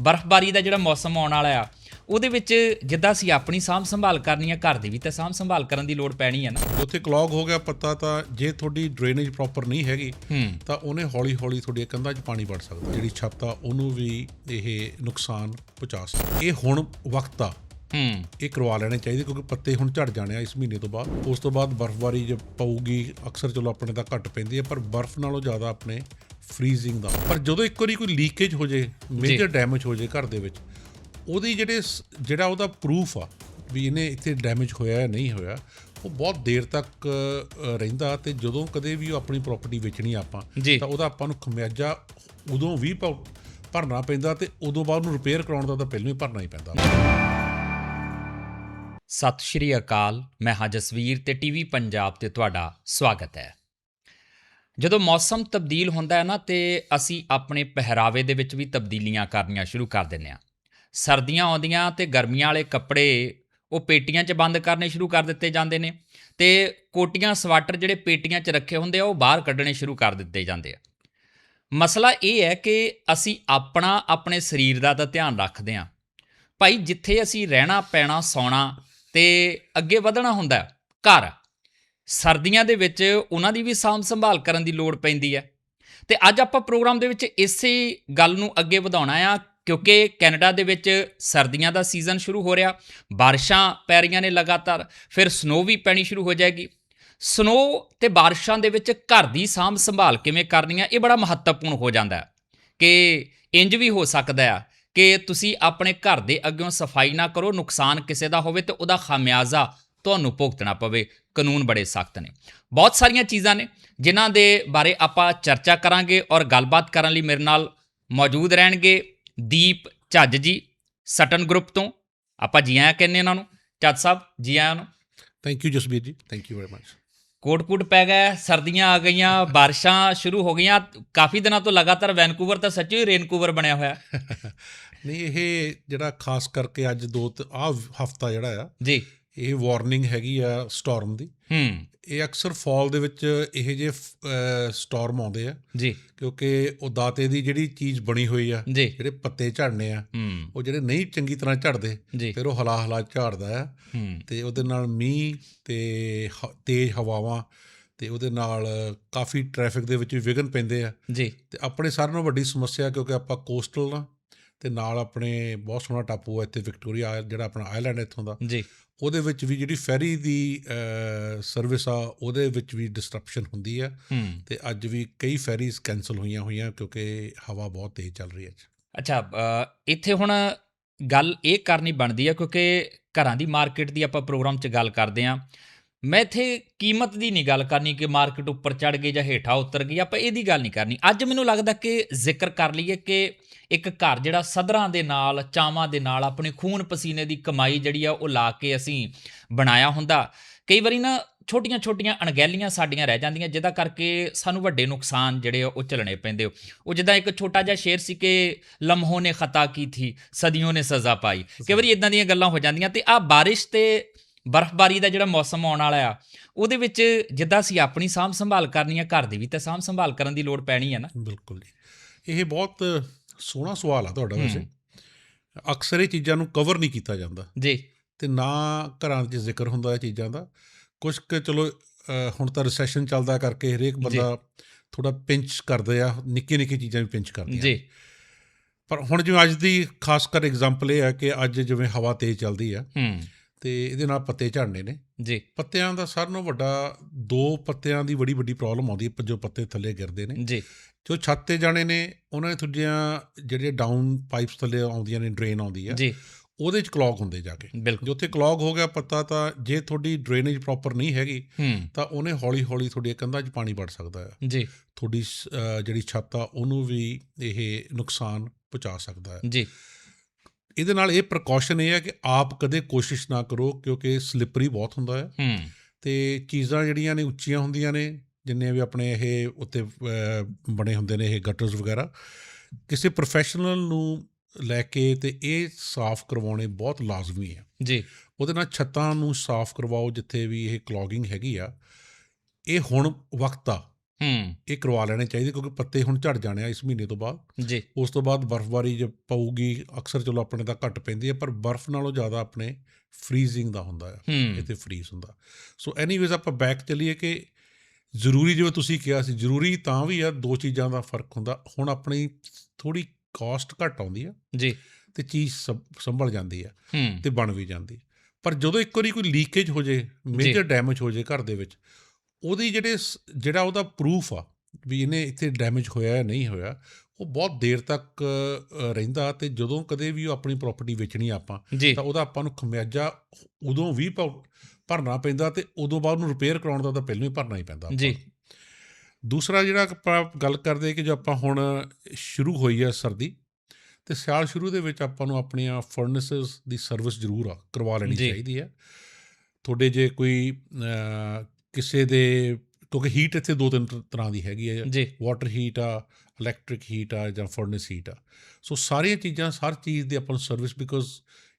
ਬਰਫ਼ਬਾਰੀ ਦਾ ਜਿਹੜਾ ਮੌਸਮ ਆਉਣ ਵਾਲਾ ਆ ਉਹਦੇ ਵਿੱਚ ਜਿੱਦਾਂ ਅਸੀਂ ਆਪਣੀ ਸਾਂਭ ਸੰਭਾਲ ਕਰਨੀ ਆ ਘਰ ਦੀ ਵੀ ਤਾਂ ਸਾਂਭ ਸੰਭਾਲ ਕਰਨ ਦੀ ਲੋੜ ਪੈਣੀ ਆ ਨਾ। ਉੱਥੇ ਕਲੌਗ ਹੋ ਗਿਆ ਪੱਤਾ ਤਾਂ ਜੇ ਤੁਹਾਡੀ ਡਰੇਨੇਜ ਪ੍ਰੋਪਰ ਨਹੀਂ ਹੈਗੀ ਤਾਂ ਉਹਨੇ ਹੌਲੀ ਹੌਲੀ ਤੁਹਾਡੀਆਂ ਕੰਧਾਂ 'ਚ ਪਾਣੀ ਵੜ ਸਕਦਾ ਜਿਹੜੀ ਛੱਤ ਆ ਉਹਨੂੰ ਵੀ ਇਹ ਨੁਕਸਾਨ ਪਹੁੰਚਾ ਸਕਦਾ। ਇਹ ਹੁਣ ਵਕਤ ਆ। ਹੂੰ। ਇਹ ਕਰਵਾ ਲੈਣੇ ਚਾਹੀਦੇ ਕਿਉਂਕਿ ਪੱਤੇ ਹੁਣ ਝੜ ਜਾਣੇ ਆ ਇਸ ਮਹੀਨੇ ਤੋਂ ਬਾਅਦ। ਉਸ ਤੋਂ ਬਾਅਦ ਬਰਫ਼ਬਾਰੀ ਜੇ ਪਊਗੀ ਅਕਸਰ ਚਲੋ ਆਪਣੇ ਤਾਂ ਘੱਟ ਪੈਂਦੀ ਹੈ ਪਰ ਬਰਫ਼ ਨਾਲੋਂ ਜ਼ਿਆਦਾ ਆਪਣੇ ਫ੍ਰੀਜ਼ਿੰਗ ਦਾ। ਪਰ ਜਦੋਂ ਇੱਕ ਵਾਰੀ ਕੋਈ ਲੀਕੇਜ ਹੋ ਜੇ ਮੇਜਰ ਡੈਮੇਜ ਹੋ ਜੇ ਘਰ ਦੇ ਵਿੱਚ ਉਹਦੀ ਜਿਹੜੇ ਜਿਹੜਾ ਉਹਦਾ ਪ੍ਰੂਫ ਆ ਵੀ ਇਹਨੇ ਇੱਥੇ ਡੈਮੇਜ ਹੋਇਆ ਹੈ ਨਹੀਂ ਹੋਇਆ ਉਹ ਬਹੁਤ ਦੇਰ ਤੱਕ ਰਹਿੰਦਾ ਤੇ ਜਦੋਂ ਕਦੇ ਵੀ ਉਹ ਆਪਣੀ ਪ੍ਰਾਪਰਟੀ ਵੇਚਣੀ ਆਪਾਂ। ਤਾਂ ਉਹਦਾ ਆਪਾਂ ਨੂੰ ਖਮਿਆਜਾ ਉਦੋਂ ਵੀ ਭਰਨਾ ਪੈਂਦਾ ਤੇ ਉਦੋਂ ਬਾਅਦ ਨੂੰ ਰਿਪੇਅਰ ਕਰਾਉਣ ਦਾ ਤਾਂ ਪਹਿਲਾਂ ਹੀ ਭਰਨਾ ਹੀ ਪੈਂਦਾ। ਸਤਿ ਸ਼੍ਰੀ ਅਕਾਲ, ਮੈਂ ਹਾਂ ਜਸਵੀਰ ਤੇ ਟੀਵੀ ਪੰਜਾਬ ਤੇ ਤੁਹਾਡਾ ਸਵਾਗਤ ਹੈ। ਜਦੋਂ ਮੌਸਮ ਤਬਦੀਲ ਹੁੰਦਾ ਹੈ ਨਾ, ਤੇ ਅਸੀਂ ਆਪਣੇ ਪਹਿਰਾਵੇ ਦੇ ਵਿੱਚ ਵੀ ਤਬਦੀਲੀਆਂ ਕਰਨੀਆਂ ਸ਼ੁਰੂ ਕਰ ਦਿੰਦੇ ਹਾਂ। ਸਰਦੀਆਂ ਆਉਂਦੀਆਂ ਤੇ ਗਰਮੀਆਂ ਵਾਲੇ ਕੱਪੜੇ ਉਹ ਪੇਟੀਆਂ 'ਚ ਬੰਦ ਕਰਨੇ ਸ਼ੁਰੂ ਕਰ ਦਿੱਤੇ ਜਾਂਦੇ ਨੇ ਤੇ ਕੋਟੀਆਂ, ਸਵਾਟਰ ਜਿਹੜੇ ਪੇਟੀਆਂ 'ਚ ਰੱਖੇ ਹੁੰਦੇ ਆ, ਉਹ ਬਾਹਰ ਕੱਢਣੇ ਸ਼ੁਰੂ ਕਰ ਦਿੱਤੇ ਜਾਂਦੇ ਆ। ਮਸਲਾ ਇਹ ਹੈ ਕਿ ਅਸੀਂ ਆਪਣਾ ਆਪਣੇ ਸਰੀਰ ਦਾ ਤਾਂ ਧਿਆਨ ਰੱਖਦੇ ਹਾਂ। ਭਾਈ, ਜਿੱਥੇ ਅਸੀਂ ਰਹਿਣਾ, ਪੈਣਾ, ਸੌਣਾ ਤੇ ਅੱਗੇ ਵਧਣਾ ਹੁੰਦਾ ਘਰ। ਸਰਦੀਆਂ ਦੇ ਵਿੱਚ ਉਹਨਾਂ ਦੀ ਵੀ ਸਾਂਭ ਸੰਭਾਲ ਕਰਨ ਦੀ ਲੋੜ ਪੈਂਦੀ ਹੈ। ਤੇ ਅੱਜ ਆਪਾਂ ਪ੍ਰੋਗਰਾਮ ਦੇ ਵਿੱਚ ਇਸੇ ਗੱਲ ਨੂੰ ਅੱਗੇ ਵਧਾਉਣਾ ਆ, ਕਿਉਂਕਿ ਕੈਨੇਡਾ ਦੇ ਵਿੱਚ ਸਰਦੀਆਂ ਦਾ ਸੀਜ਼ਨ ਸ਼ੁਰੂ ਹੋ ਰਿਹਾ, ਬਾਰਿਸ਼ਾਂ ਪੈ ਰਹੀਆਂ ਨੇ ਲਗਾਤਾਰ, ਫਿਰ ਸਨੋ ਵੀ ਪੈਣੀ ਸ਼ੁਰੂ ਹੋ ਜਾਏਗੀ। ਸਨੋ ਤੇ ਬਾਰਿਸ਼ਾਂ ਦੇ ਵਿੱਚ ਘਰ ਦੀ ਸਾਂਭ ਸੰਭਾਲ ਕਿਵੇਂ ਕਰਨੀ ਆ, ਇਹ ਬੜਾ ਮਹੱਤਵਪੂਰਨ ਹੋ ਜਾਂਦਾ ਹੈ ਕਿ ਇੰਜ ਵੀ ਹੋ ਸਕਦਾ ਆ ਕਿ ਤੁਸੀਂ ਆਪਣੇ ਘਰ ਦੇ ਅੱਗਿਓਂ ਸਫ਼ਾਈ ਨਾ ਕਰੋ, ਨੁਕਸਾਨ ਕਿਸੇ ਦਾ ਹੋਵੇ ਤੇ ਉਹਦਾ ਖਾਮਿਆਜ਼ਾ ਤੁਹਾਨੂੰ ਭੁਗਤਣਾ ਪਵੇ। ਕਾਨੂੰਨ ਬੜੇ ਸਖਤ ਨੇ। ਬਹੁਤ ਸਾਰੀਆਂ ਚੀਜ਼ਾਂ ਨੇ ਜਿਨ੍ਹਾਂ ਦੇ ਬਾਰੇ ਆਪਾਂ ਚਰਚਾ ਕਰਾਂਗੇ ਔਰ ਗੱਲਬਾਤ ਕਰਨ ਲਈ ਮੇਰੇ ਨਾਲ ਮੌਜੂਦ ਰਹਿਣਗੇ ਦੀਪ ਝੱਜ ਜੀ, ਸਟਨ ਗਰੁੱਪ ਤੋਂ। ਆਪਾਂ ਜੀ ਆਇਆਂ ਕਹਿੰਦੇ ਉਹਨਾਂ ਨੂੰ। ਝੱਜ ਸਾਹਿਬ, ਜੀ ਆਇਆਂ ਨੂੰ। Thank you Jasbir ji. Thank you very much coat coat ਪੈ ਗਏ ਸਰਦੀਆਂ ਆ ਗਈਆਂ ਬਾਰਿਸ਼ਾਂ ਸ਼ੁਰੂ ਹੋ ਗਈਆਂ। ਕਾਫੀ ਦਿਨਾਂ ਤੋਂ ਲਗਾਤਾਰ ਵੈਨਕੂਵਰ ਤਾਂ ਸੱਚੀ ਰੇਨਕੂਵਰ ਬਣਿਆ ਹੋਇਆ। ਨਹੀਂ ਇਹ ਜਿਹੜਾ ਖਾਸ ਕਰਕੇ ਅੱਜ ਦੋ ਆ ਹਫਤਾ ਜਿਹੜਾ ਆ ਜੀ। ਇਹ ਵਾਰਨਿੰਗ ਹੈਗੀ ਆ ਸਟਾਰਮ ਦੀ। ਹੂੰ। ਇਹ ਅਕਸਰ ਫਾਲ ਦੇ ਵਿੱਚ ਇਹ ਜੇ ਸਟਾਰਮ ਆਉਂਦੇ ਆ। ਜੀ। ਕਿਉਂਕਿ ਉਹ ਦਾਤੇ ਦੀ ਜਿਹੜੀ ਚੀਜ਼ ਬਣੀ ਹੋਈ ਆ ਜਿਹੜੇ ਪੱਤੇ ਝੜਨੇ ਆ ਉਹ ਜਿਹੜੇ ਨਹੀਂ ਚੰਗੀ ਤਰ੍ਹਾਂ ਝੜਦੇ ਫਿਰ ਉਹ ਹਲਾ ਹਲਾ ਝਾੜਦਾ ਆ। ਤੇ ਉਹਦੇ ਨਾਲ ਮੀਂਹ ਤੇ ਤੇਜ਼ ਹਵਾਵਾਂ ਤੇ ਉਹਦੇ ਨਾਲ ਕਾਫੀ ਟ੍ਰੈਫਿਕ ਦੇ ਵਿੱਚ ਵੀ ਵਿਘਨ ਪੈਂਦੇ ਆ। ਜੀ। ਤੇ ਆਪਣੇ ਸਾਰਿਆਂ ਨਾਲੋਂ ਵੱਡੀ ਸਮੱਸਿਆ ਕਿਉਂਕਿ ਆਪਾਂ ਕੋਸਟਲ ਨਾ ਤੇ ਨਾਲ ਆਪਣੇ ਬਹੁਤ ਸੋਹਣਾ ਟਾਪੂ ਹੈ ਇੱਥੇ ਵਿਕਟੋਰੀਆ ਜਿਹੜਾ ਆਪਣਾ ਆਈਲੈਂਡ ਇੱਥੋਂ ਦਾ। ਜੀ। ਉਹਦੇ ਵਿੱਚ ਵੀ ਜਿਹੜੀ ਫੈਰੀ ਦੀ ਸਰਵਿਸ ਆ ਉਹਦੇ ਵਿੱਚ ਵੀ ਡਿਸਟਰਪਸ਼ਨ ਹੁੰਦੀ ਆ। ਹੂੰ। ਤੇ ਅੱਜ ਵੀ ਕਈ ਫੈਰੀਜ਼ ਕੈਨਸਲ ਹੋਈਆਂ ਹੋਈਆਂ ਕਿਉਂਕਿ ਹਵਾ ਬਹੁਤ ਤੇਜ਼ ਚੱਲ ਰਹੀ ਹੈ ਅੱਜ। ਅੱਛਾ ਇੱਥੇ ਹੁਣ ਗੱਲ ਇਹ ਕਰਨੀ ਬਣਦੀ ਆ ਕਿਉਂਕਿ ਘਰਾਂ ਦੀ ਮਾਰਕੀਟ ਦੀ ਆਪਾਂ ਪ੍ਰੋਗਰਾਮ 'ਚ ਗੱਲ ਕਰਦੇ ਆ। ਮੈਂ ਇੱਥੇ ਕੀਮਤ ਦੀ ਨਹੀਂ ਗੱਲ ਕਰਨੀ ਕਿ ਮਾਰਕੀਟ ਉੱਪਰ ਚੜ ਗਈ ਜਾਂ ਹੇਠਾਂ ਉਤਰ ਗਈ, ਆਪਾਂ ਇਹਦੀ ਗੱਲ ਨਹੀਂ ਕਰਨੀ। ਅੱਜ ਮੈਨੂੰ ਲੱਗਦਾ ਕਿ ਜ਼ਿਕਰ ਕਰ ਲਈਏ ਕਿ ਇੱਕ ਘਰ ਜਿਹੜਾ ਸਦਰਾਂ ਦੇ ਨਾਲ, ਚਾਵਾਂ ਦੇ ਨਾਲ, ਆਪਣੇ ਖੂਨ ਪਸੀਨੇ ਦੀ ਕਮਾਈ ਜਿਹੜੀ ਆ, ਉਹ ਲਾ ਕੇ ਅਸੀਂ ਬਣਾਇਆ ਹੁੰਦਾ। ਕਈ ਵਾਰੀ ਨਾ ਛੋਟੀਆਂ ਛੋਟੀਆਂ ਅਣਗਹਿਲੀਆਂ ਸਾਡੀਆਂ ਰਹਿ ਜਾਂਦੀਆਂ, ਜਿਹਦਾ ਕਰਕੇ ਸਾਨੂੰ ਵੱਡੇ ਨੁਕਸਾਨ ਜਿਹੜੇ ਆ, ਉਹ ਝੱਲਣੇ ਪੈਂਦੇ ਉਹ ਜਿੱਦਾਂ ਇੱਕ ਛੋਟਾ ਜਿਹਾ ਸ਼ੇਰ ਸੀ ਕਿ ਲਮਹੋਂ ਨੇ ਖਤਾ ਕੀ ਥੀ, ਸਦੀਆਂ ਨੇ ਸਜ਼ਾ ਪਾਈ। ਕਈ ਵਾਰੀ ਇਦਾਂ ਦੀਆਂ ਗੱਲਾਂ ਹੋ ਜਾਂਦੀਆਂ ਤੇ ਆ ਬਾਰਿਸ਼ ਤੇ ਬਰਫ਼ਬਾਰੀ ਦਾ ਜਿਹੜਾ ਮੌਸਮ ਆਉਣ ਵਾਲਾ ਆ ਉਹਦੇ ਵਿੱਚ ਜਿੱਦਾਂ ਅਸੀਂ ਆਪਣੀ ਸਾਂਭ ਸੰਭਾਲ ਕਰਨੀ ਆ ਘਰ ਦੀ ਵੀ ਤਾਂ ਸਾਂਭ ਸੰਭਾਲ ਕਰਨ ਦੀ ਲੋੜ ਪੈਣੀ ਆ ਨਾ। ਬਿਲਕੁਲ ਜੀ। ਇਹ ਬਹੁਤ ਸੋਹਣਾ ਸਵਾਲ ਆ ਤੁਹਾਡਾ ਵੈਸੇ। ਅਕਸਰ ਇਹ ਚੀਜ਼ਾਂ ਨੂੰ ਕਵਰ ਨਹੀਂ ਕੀਤਾ ਜਾਂਦਾ। ਜੀ। ਤੇ ਨਾ ਘਰਾਂ 'ਚ ਜ਼ਿਕਰ ਹੁੰਦਾ ਇਹ ਚੀਜ਼ਾਂ ਦਾ। ਕੁਝ ਕੁ ਚਲੋ ਹੁਣ ਤਾਂ ਰਿਸੈਸ਼ਨ ਚੱਲਦਾ ਕਰਕੇ ਹਰੇਕ ਬੰਦਾ ਥੋੜਾ ਪਿੰਚ ਕਰਦੇ ਆ ਨਿੱਕੀ ਨਿੱਕੀ ਚੀਜ਼ਾਂ ਵੀ ਪਿੰਚ ਕਰਦੇ ਆ। ਜੀ। ਪਰ ਹੁਣ ਜਿਵੇਂ ਅੱਜ ਦੀ ਖਾਸ ਕਰ ਐਗਜ਼ਾਮਪਲ ਇਹ ਹੈ ਕਿ ਅੱਜ ਜਿਵੇਂ ਹਵਾ ਤੇਜ਼ ਚੱਲਦੀ ਆ ਹੂੰ। ਤੇ ਇਹਦੇ ਨਾਲ ਪੱਤੇ ਝੜਨੇ ਨੇ। ਜੀ। ਪੱਤਿਆਂ ਦਾ ਸਾਰਿਆਂ ਨਾਲੋਂ ਵੱਡਾ ਦੋ ਪੱਤਿਆਂ ਦੀ ਬੜੀ ਵੱਡੀ ਪ੍ਰੋਬਲਮ ਆਉਂਦੀ ਹੈ ਜੋ ਪੱਤੇ ਥੱਲੇ ਗਿਰਦੇ ਨੇ। ਜੀ। ਜੋ ਛੱਤ ਤੇ ਜਾਣੇ ਨੇ ਉਹਨਾਂ ਦੇ ਥੁੱਡੀਆਂ ਜਿਹੜੇ ਡਾਊਨ ਪਾਈਪਸ ਥੱਲੇ ਆਉਂਦੀਆਂ ਨੇ ਡਰੇਨ ਆਉਂਦੀ ਆ ਜੀ। ਉਹਦੇ ਚ ਕਲੌਗ ਹੁੰਦੇ ਜਾ ਕੇ। ਜੇ ਉੱਥੇ ਕਲੌਗ ਹੋ ਗਿਆ ਪੱਤਾ ਤਾਂ ਜੇ ਤੁਹਾਡੀ ਡਰੇਨੇਜ ਪ੍ਰੋਪਰ ਨਹੀਂ ਹੈਗੀ ਹੂੰ। ਤਾਂ ਉਹਨੇ ਹੌਲੀ ਹੌਲੀ ਤੁਹਾਡੀਆਂ ਕੰਧਾਂ 'ਚ ਪਾਣੀ ਵੜ ਸਕਦਾ ਹੈ ਜੀ। ਤੁਹਾਡੀ ਜਿਹੜੀ ਛੱਤ ਆ ਉਹਨੂੰ ਵੀ ਇਹ ਨੁਕਸਾਨ ਪਹੁੰਚਾ ਸਕਦਾ ਹੈ ਜੀ। ਇਹਦੇ ਨਾਲ ਇਹ ਪ੍ਰੀਕਾਸ਼ਨ ਇਹ ਹੈ ਕਿ ਆਪ ਕਦੇ ਕੋਸ਼ਿਸ਼ ਨਾ ਕਰੋ ਕਿਉਂਕਿ ਸਲਿੱਪਰੀ ਬਹੁਤ ਹੁੰਦਾ ਹੈ। ਹੂੰ। ਤੇ ਚੀਜ਼ਾਂ ਜਿਹੜੀਆਂ ਨੇ ਉੱਚੀਆਂ ਹੁੰਦੀਆਂ ਨੇ ਜਿੰਨੇ ਵੀ ਆਪਣੇ ਇਹ ਉੱਤੇ ਬਣੇ ਹੁੰਦੇ ਨੇ ਇਹ ਗਟਰਸ ਵਗੈਰਾ ਕਿਸੇ ਪ੍ਰੋਫੈਸ਼ਨਲ ਨੂੰ ਲੈ ਕੇ ਤੇ ਇਹ ਸਾਫ਼ ਕਰਵਾਉਣੇ ਬਹੁਤ ਲਾਜ਼ਮੀ ਹੈ। ਜੀ। ਉਹਦੇ ਨਾਲ ਛੱਤਾਂ ਨੂੰ ਸਾਫ਼ ਕਰਵਾਓ ਜਿੱਥੇ ਵੀ ਇਹ ਕਲੌਗਿੰਗ ਹੈਗੀ ਆ ਇਹ ਹੁਣ ਵਕਤ ਆ। ਹੂੰ। ਇਹ ਕਰਵਾ ਲੈਣੇ ਚਾਹੀਦੇ ਕਿਉਂਕਿ ਪੱਤੇ ਹੁਣ ਝੜ ਜਾਣੇ ਆ ਇਸ ਮਹੀਨੇ ਤੋਂ ਬਾਅਦ। ਜੀ। ਉਸ ਤੋਂ ਬਾਅਦ ਬਰਫ਼ਬਾਰੀ ਜੇ ਪਊਗੀ ਅਕਸਰ ਚਲੋ ਆਪਣੇ ਤਾਂ ਘੱਟ ਪੈਂਦੀ ਹੈ ਪਰ ਬਰਫ਼ ਨਾਲੋਂ ਜ਼ਿਆਦਾ ਆਪਣੇ ਫਰੀਜ਼ਿੰਗ ਦਾ ਹੁੰਦਾ ਹੈ। ਇੱਥੇ ਫਰੀਜ਼ ਹੁੰਦਾ। ਸੋ ਐਨੀਵੇਜ਼ ਆਪਾਂ ਬੈਕ ਚੱਲੀਏ ਕਿ ਜ਼ਰੂਰੀ ਜਿਵੇਂ ਤੁਸੀਂ ਕਿਹਾ ਸੀ ਜ਼ਰੂਰੀ ਤਾਂ ਵੀ ਆ ਦੋ ਚੀਜ਼ਾਂ ਦਾ ਫ਼ਰਕ ਹੁੰਦਾ। ਹੁਣ ਆਪਣੀ ਥੋੜੀ ਕਾਸਟ ਘੱਟ ਆਉਂਦੀ ਆ ਜੀ। ਤੇ ਚੀਜ਼ ਸੰਭਲ ਜਾਂਦੀ ਆ ਤੇ ਬਣ ਵੀ ਜਾਂਦੀ। ਪਰ ਜਦੋਂ ਇੱਕ ਵਾਰੀ ਕੋਈ ਲੀਕੇਜ ਹੋ ਜੇ ਮੇਜਰ ਡੈਮੇਜ ਹੋ ਜੇ ਘਰ ਦੇ ਵਿੱਚ ਉਹਦੀ ਜਿਹੜੇ ਜਿਹੜਾ ਉਹਦਾ ਪ੍ਰੂਫ ਆ ਵੀ ਇਹਨੇ ਇੱਥੇ ਡੈਮੇਜ ਹੋਇਆ ਜਾਂ ਨਹੀਂ ਹੋਇਆ ਉਹ ਬਹੁਤ ਦੇਰ ਤੱਕ ਰਹਿੰਦਾ ਤੇ ਜਦੋਂ ਕਦੇ ਵੀ ਉਹ ਆਪਣੀ ਪ੍ਰਾਪਰਟੀ ਵੇਚਣੀ ਆਪਾਂ ਤਾਂ ਉਹਦਾ ਆਪਾਂ ਨੂੰ ਖਮਿਆਜਾ ਉਦੋਂ ਵੀ ਭਰਨਾ ਪੈਂਦਾ ਤੇ ਉਦੋਂ ਬਾਅਦ ਉਹਨੂੰ ਰਿਪੇਅਰ ਕਰਾਉਣ ਦਾ ਤਾਂ ਪਹਿਲਾਂ ਹੀ ਭਰਨਾ ਹੀ ਪੈਂਦਾ ਜੀ। ਦੂਸਰਾ ਜਿਹੜਾ ਆਪਾਂ ਗੱਲ ਕਰਦੇ ਕਿ ਜੋ ਆਪਾਂ ਹੁਣ ਸ਼ੁਰੂ ਹੋਈ ਹੈ ਸਰਦੀ ਤੇ ਸਿਆਲ ਸ਼ੁਰੂ ਦੇ ਵਿੱਚ ਆਪਾਂ ਨੂੰ ਆਪਣੀਆਂ ਫਰਨੈਸਸ ਦੀ ਸਰਵਿਸ ਜ਼ਰੂਰ ਕਰਵਾ ਲੈਣੀ। ਚਾਹੀਦੀ ਹੈ ਤੁਹਾਡੇ ਜੇ ਕੋਈ ਕਿਸੇ ਦੇ ਕਿਉਂਕਿ ਹੀਟ ਇੱਥੇ ਦੋ ਤਿੰਨ ਤਰ੍ਹਾਂ ਦੀ ਹੈਗੀ ਹੈ ਜੀ। ਵਾਟਰ ਹੀਟ ਆ ਇਲੈਕਟ੍ਰਿਕ ਹੀਟ ਆ ਜਾਂ ਫਰਨੈਸ ਹੀਟ ਆ। ਸੋ ਸਾਰੀਆਂ ਚੀਜ਼ਾਂ ਹਰ ਚੀਜ਼ ਦੀ ਆਪਾਂ ਨੂੰ ਸਰਵਿਸ ਬਿਕੋਜ਼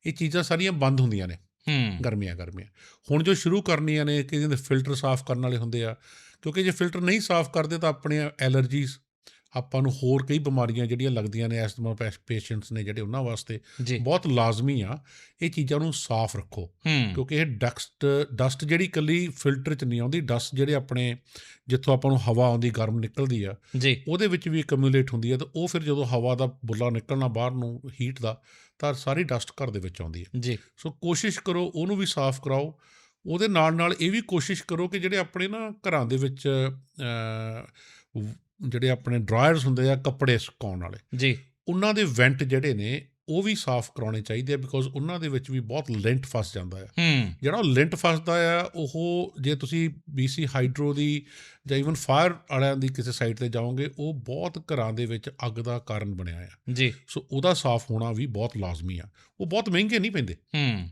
ਇਹ ਚੀਜ਼ਾਂ ਸਾਰੀਆਂ ਬੰਦ ਹੁੰਦੀਆਂ ਨੇ। ਹੂੰ। ਗਰਮੀਆਂ ਗਰਮੀਆਂ। ਹੁਣ ਜੋ ਸ਼ੁਰੂ ਕਰਨੀਆਂ ਨੇ ਕਿ ਇਹਦੇ ਫਿਲਟਰ ਸਾਫ਼ ਕਰਨ ਵਾਲੇ ਹੁੰਦੇ ਆ ਕਿਉਂਕਿ ਜੇ ਫਿਲਟਰ ਨਹੀਂ ਸਾਫ਼ ਕਰਦੇ ਤਾਂ ਆਪਣੀਆਂ ਐਲਰਜੀਜ਼ ਆਪਾਂ ਨੂੰ ਹੋਰ ਕਈ ਬਿਮਾਰੀਆਂ ਜਿਹੜੀਆਂ ਲੱਗਦੀਆਂ ਨੇ ਐਸਥਮਾ ਪੇਸ਼ੈਂਟਸ ਨੇ ਜਿਹੜੇ ਉਹਨਾਂ ਵਾਸਤੇ ਬਹੁਤ ਲਾਜ਼ਮੀ ਆ। ਇਹ ਚੀਜ਼ਾਂ ਨੂੰ ਸਾਫ਼ ਰੱਖੋ ਕਿਉਂਕਿ ਇਹ ਡਸਟ ਡਸਟ ਜਿਹੜੀ ਕੱਲੀ ਫਿਲਟਰ ਚ ਨਹੀਂ ਆਉਂਦੀ ਡਸਟ ਜਿਹੜੇ ਆਪਣੇ ਜਿੱਥੋਂ ਆਪਾਂ ਨੂੰ ਹਵਾ ਆਉਂਦੀ ਗਰਮ ਨਿਕਲਦੀ ਆ ਜੀ। ਉਹਦੇ ਵਿੱਚ ਵੀ ਕਮਿਊਲੇਟ ਹੁੰਦੀ ਹੈ ਤੇ ਉਹ ਫਿਰ ਜਦੋਂ ਹਵਾ ਦਾ ਬੁੱਲਾ ਨਿਕਲਣਾ ਬਾਹਰ ਨੂੰ ਹੀਟ ਦਾ ਤਾਂ ਸਾਰੀ ਡਸਟ ਘਰ ਦੇ ਵਿੱਚ ਆਉਂਦੀ ਹੈ ਜੀ। ਸੋ ਕੋਸ਼ਿਸ਼ ਕਰੋ ਉਹਨੂੰ ਵੀ ਸਾਫ਼ ਕਰਾਓ। ਉਹਦੇ ਨਾਲ ਨਾਲ ਇਹ ਵੀ ਕੋਸ਼ਿਸ਼ ਕਰੋ ਕਿ ਜਿਹੜੇ ਆਪਣੇ ਨਾ ਘਰਾਂ ਦੇ ਵਿੱਚ ਜਿਹੜੇ ਆਪਣੇ ਡਰਾਇਰਸ ਹੁੰਦੇ ਆ ਕੱਪੜੇ ਸੁਕਾਉਣ ਵਾਲੇ ਜੀ। ਉਹਨਾਂ ਦੇ ਵੈਂਟ ਜਿਹੜੇ ਨੇ ਉਹ ਵੀ ਸਾਫ਼ ਕਰਾਉਣੇ ਚਾਹੀਦੇ ਆ ਬਿਕੋਜ਼ ਉਹਨਾਂ ਦੇ ਵਿੱਚ ਵੀ ਬਹੁਤ ਲਿੰਟ ਫਸ ਜਾਂਦਾ ਆ। ਜਿਹੜਾ ਉਹ ਲਿੰਟ ਫਸਦਾ ਆ ਉਹ ਜੇ ਤੁਸੀਂ BC ਹਾਈਡਰੋ ਦੀ ਜਾਂ ਇਵਨ ਫਾਇਰ ਵਾਲਿਆਂ ਦੀ ਕਿਸੇ ਸਾਈਟ ਤੇ ਜਾਓਗੇ ਉਹ ਬਹੁਤ ਘਰਾਂ ਦੇ ਵਿੱਚ ਅੱਗ ਦਾ ਕਾਰਨ ਬਣਿਆ ਆ। ਜੀ। ਸੋ ਉਹਦਾ ਸਾਫ਼ ਹੋਣਾ ਵੀ ਬਹੁਤ ਲਾਜ਼ਮੀ ਆ। ਉਹ ਬਹੁਤ ਮਹਿੰਗੇ ਨਹੀਂ ਪੈਂਦੇ। ਹੂੰ।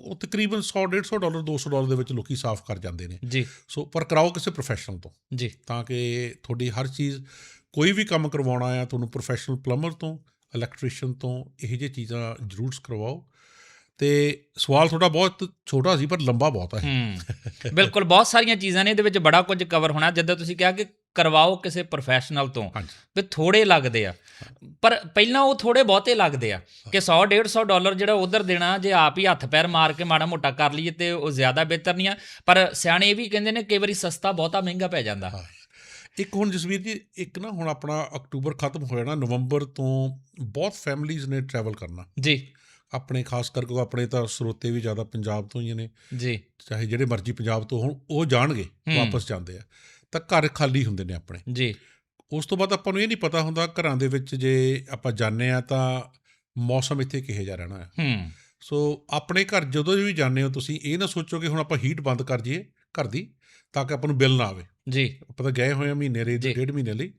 ਉਹ ਤਕਰੀਬਨ 100 150 ਡਾਲਰ 200 ਡਾਲਰ ਦੇ ਵਿੱਚ ਲੋਕੀ ਸਾਫ਼ ਕਰ ਜਾਂਦੇ ਨੇ। ਜੀ। ਸੋ ਪਰ ਕਰਾਓ ਕਿਸੇ ਪ੍ਰੋਫੈਸ਼ਨਲ ਤੋਂ। ਜੀ। ਤਾਂ ਕਿ ਤੁਹਾਡੀ ਹਰ ਚੀਜ਼ ਕੋਈ ਵੀ ਕੰਮ ਕਰਵਾਉਣਾ ਆ ਤੁਹਾਨੂੰ ਪ੍ਰੋਫੈਸ਼ਨਲ ਪਲੰਬਰ ਤੋਂ ਇਲੈਕਟ੍ਰੀਸ਼ੀਅਨ ਤੋਂ ਇਹੋ ਜਿਹੀ ਚੀਜ਼ਾਂ ਜ਼ਰੂਰ ਕਰਵਾਓ। ਤੇ ਸਵਾਲ ਤੁਹਾਡਾ ਬਹੁਤ ਛੋਟਾ ਸੀ ਪਰ ਲੰਬਾ ਬਹੁਤ ਹੈ ਹੂੰ। ਬਿਲਕੁਲ ਬਹੁਤ ਸਾਰੀਆਂ ਚੀਜ਼ਾਂ ਨੇ ਇਹਦੇ ਵਿੱਚ ਬੜਾ ਕੁਝ ਕਵਰ ਹੋਣਾ। ਜਿੱਦਾਂ ਤੁਸੀਂ ਕਿਹਾ ਕਿ ਕਰਵਾਓ ਕਿਸੇ ਪ੍ਰੋਫੈਸ਼ਨਲ ਤੋਂ। ਵੀ ਥੋੜੇ ਲੱਗਦੇ ਆ। ਪਰ ਪਹਿਲਾਂ ਉਹ ਥੋੜੇ ਬਹੁਤੇ ਲੱਗਦੇ ਆ ਕਿ 100 150 ਡਾਲਰ ਜਿਹੜਾ ਉਧਰ ਦੇਣਾ ਜੇ ਆਪ ਹੀ ਹੱਥ ਪੈਰ ਮਾਰ ਕੇ ਮਾੜਾ ਮੋਟਾ ਕਰ ਲਈਏ ਤੇ ਉਹ ਜ਼ਿਆਦਾ ਬਿਹਤਰ ਨਹੀਂ ਆ। ਪਰ ਸਿਆਣੇ ਇਹ ਵੀ ਕਹਿੰਦੇ ਨੇ ਕਈ ਵਾਰੀ ਸਸਤਾ ਬਹੁਤਾ ਮਹਿੰਗਾ ਪੈ ਜਾਂਦਾ। ਇੱਕ ਹੁਣ ਜਸਵੀਰ ਜੀ ਇੱਕ ਨਾ ਹੁਣ ਆਪਣਾ ਅਕਤੂਬਰ ਖਤਮ ਹੋ ਜਾਣਾ ਨਵੰਬਰ ਤੋਂ ਬਹੁਤ ਫੈਮਲੀਆਂ ਨੇ ਟਰੈਵਲ ਕਰਨਾ। ਜੀ। ਆਪਣੇ ਖਾਸ ਕਰਕੇ ਆਪਣੇ ਤਾਂ ਸਰੋਤੇ ਵੀ ਜ਼ਿਆਦਾ ਪੰਜਾਬ ਤੋਂ ਹੀ ਨੇ। ਜੀ। ਚਾਹੇ ਜਿਹੜੇ ਮਰਜ਼ੀ ਪੰਜਾਬ ਤੋਂ ਹੋਣ ਉਹ ਜਾਣਗੇ। ਵਾਪਸ ਜਾਂਦੇ ਆ। ਤਾਂ ਘਰ ਖਾਲੀ ਹੁੰਦੇ ਨੇ ਆਪਣੇ। ਜੀ। ਉਸ ਤੋਂ ਬਾਅਦ ਆਪਾਂ ਨੂੰ ਇਹ ਨਹੀਂ ਪਤਾ ਹੁੰਦਾ ਘਰਾਂ ਦੇ ਵਿੱਚ ਜੇ ਆਪਾਂ ਜਾਂਦੇ ਆ ਤਾਂ ਮੌਸਮ ਇੱਥੇ ਕਿਹੋ ਜਿਹਾ ਰਹਿਣਾ ਹੈ ਹੂੰ। ਸੋ ਆਪਣੇ ਘਰ ਜਦੋਂ ਵੀ ਜਾਂਦੇ ਹੋ ਤੁਸੀਂ ਇਹ ਨਾ ਸੋਚੋ ਕਿ ਹੁਣ ਆਪਾਂ ਹੀਟ ਬੰਦ ਕਰ ਜਾਈਏ ਘਰ ਦੀ ਤਾਂ ਕਿ ਆਪਾਂ ਨੂੰ ਬਿੱਲ ਨਾ ਆਵੇ। ਜੀ। ਆਪਾਂ ਤਾਂ ਗਏ ਹੋਏ ਆ ਮਹੀਨੇ ਰੇ। ਡੇਢ ਮਹੀਨੇ ਲਈ।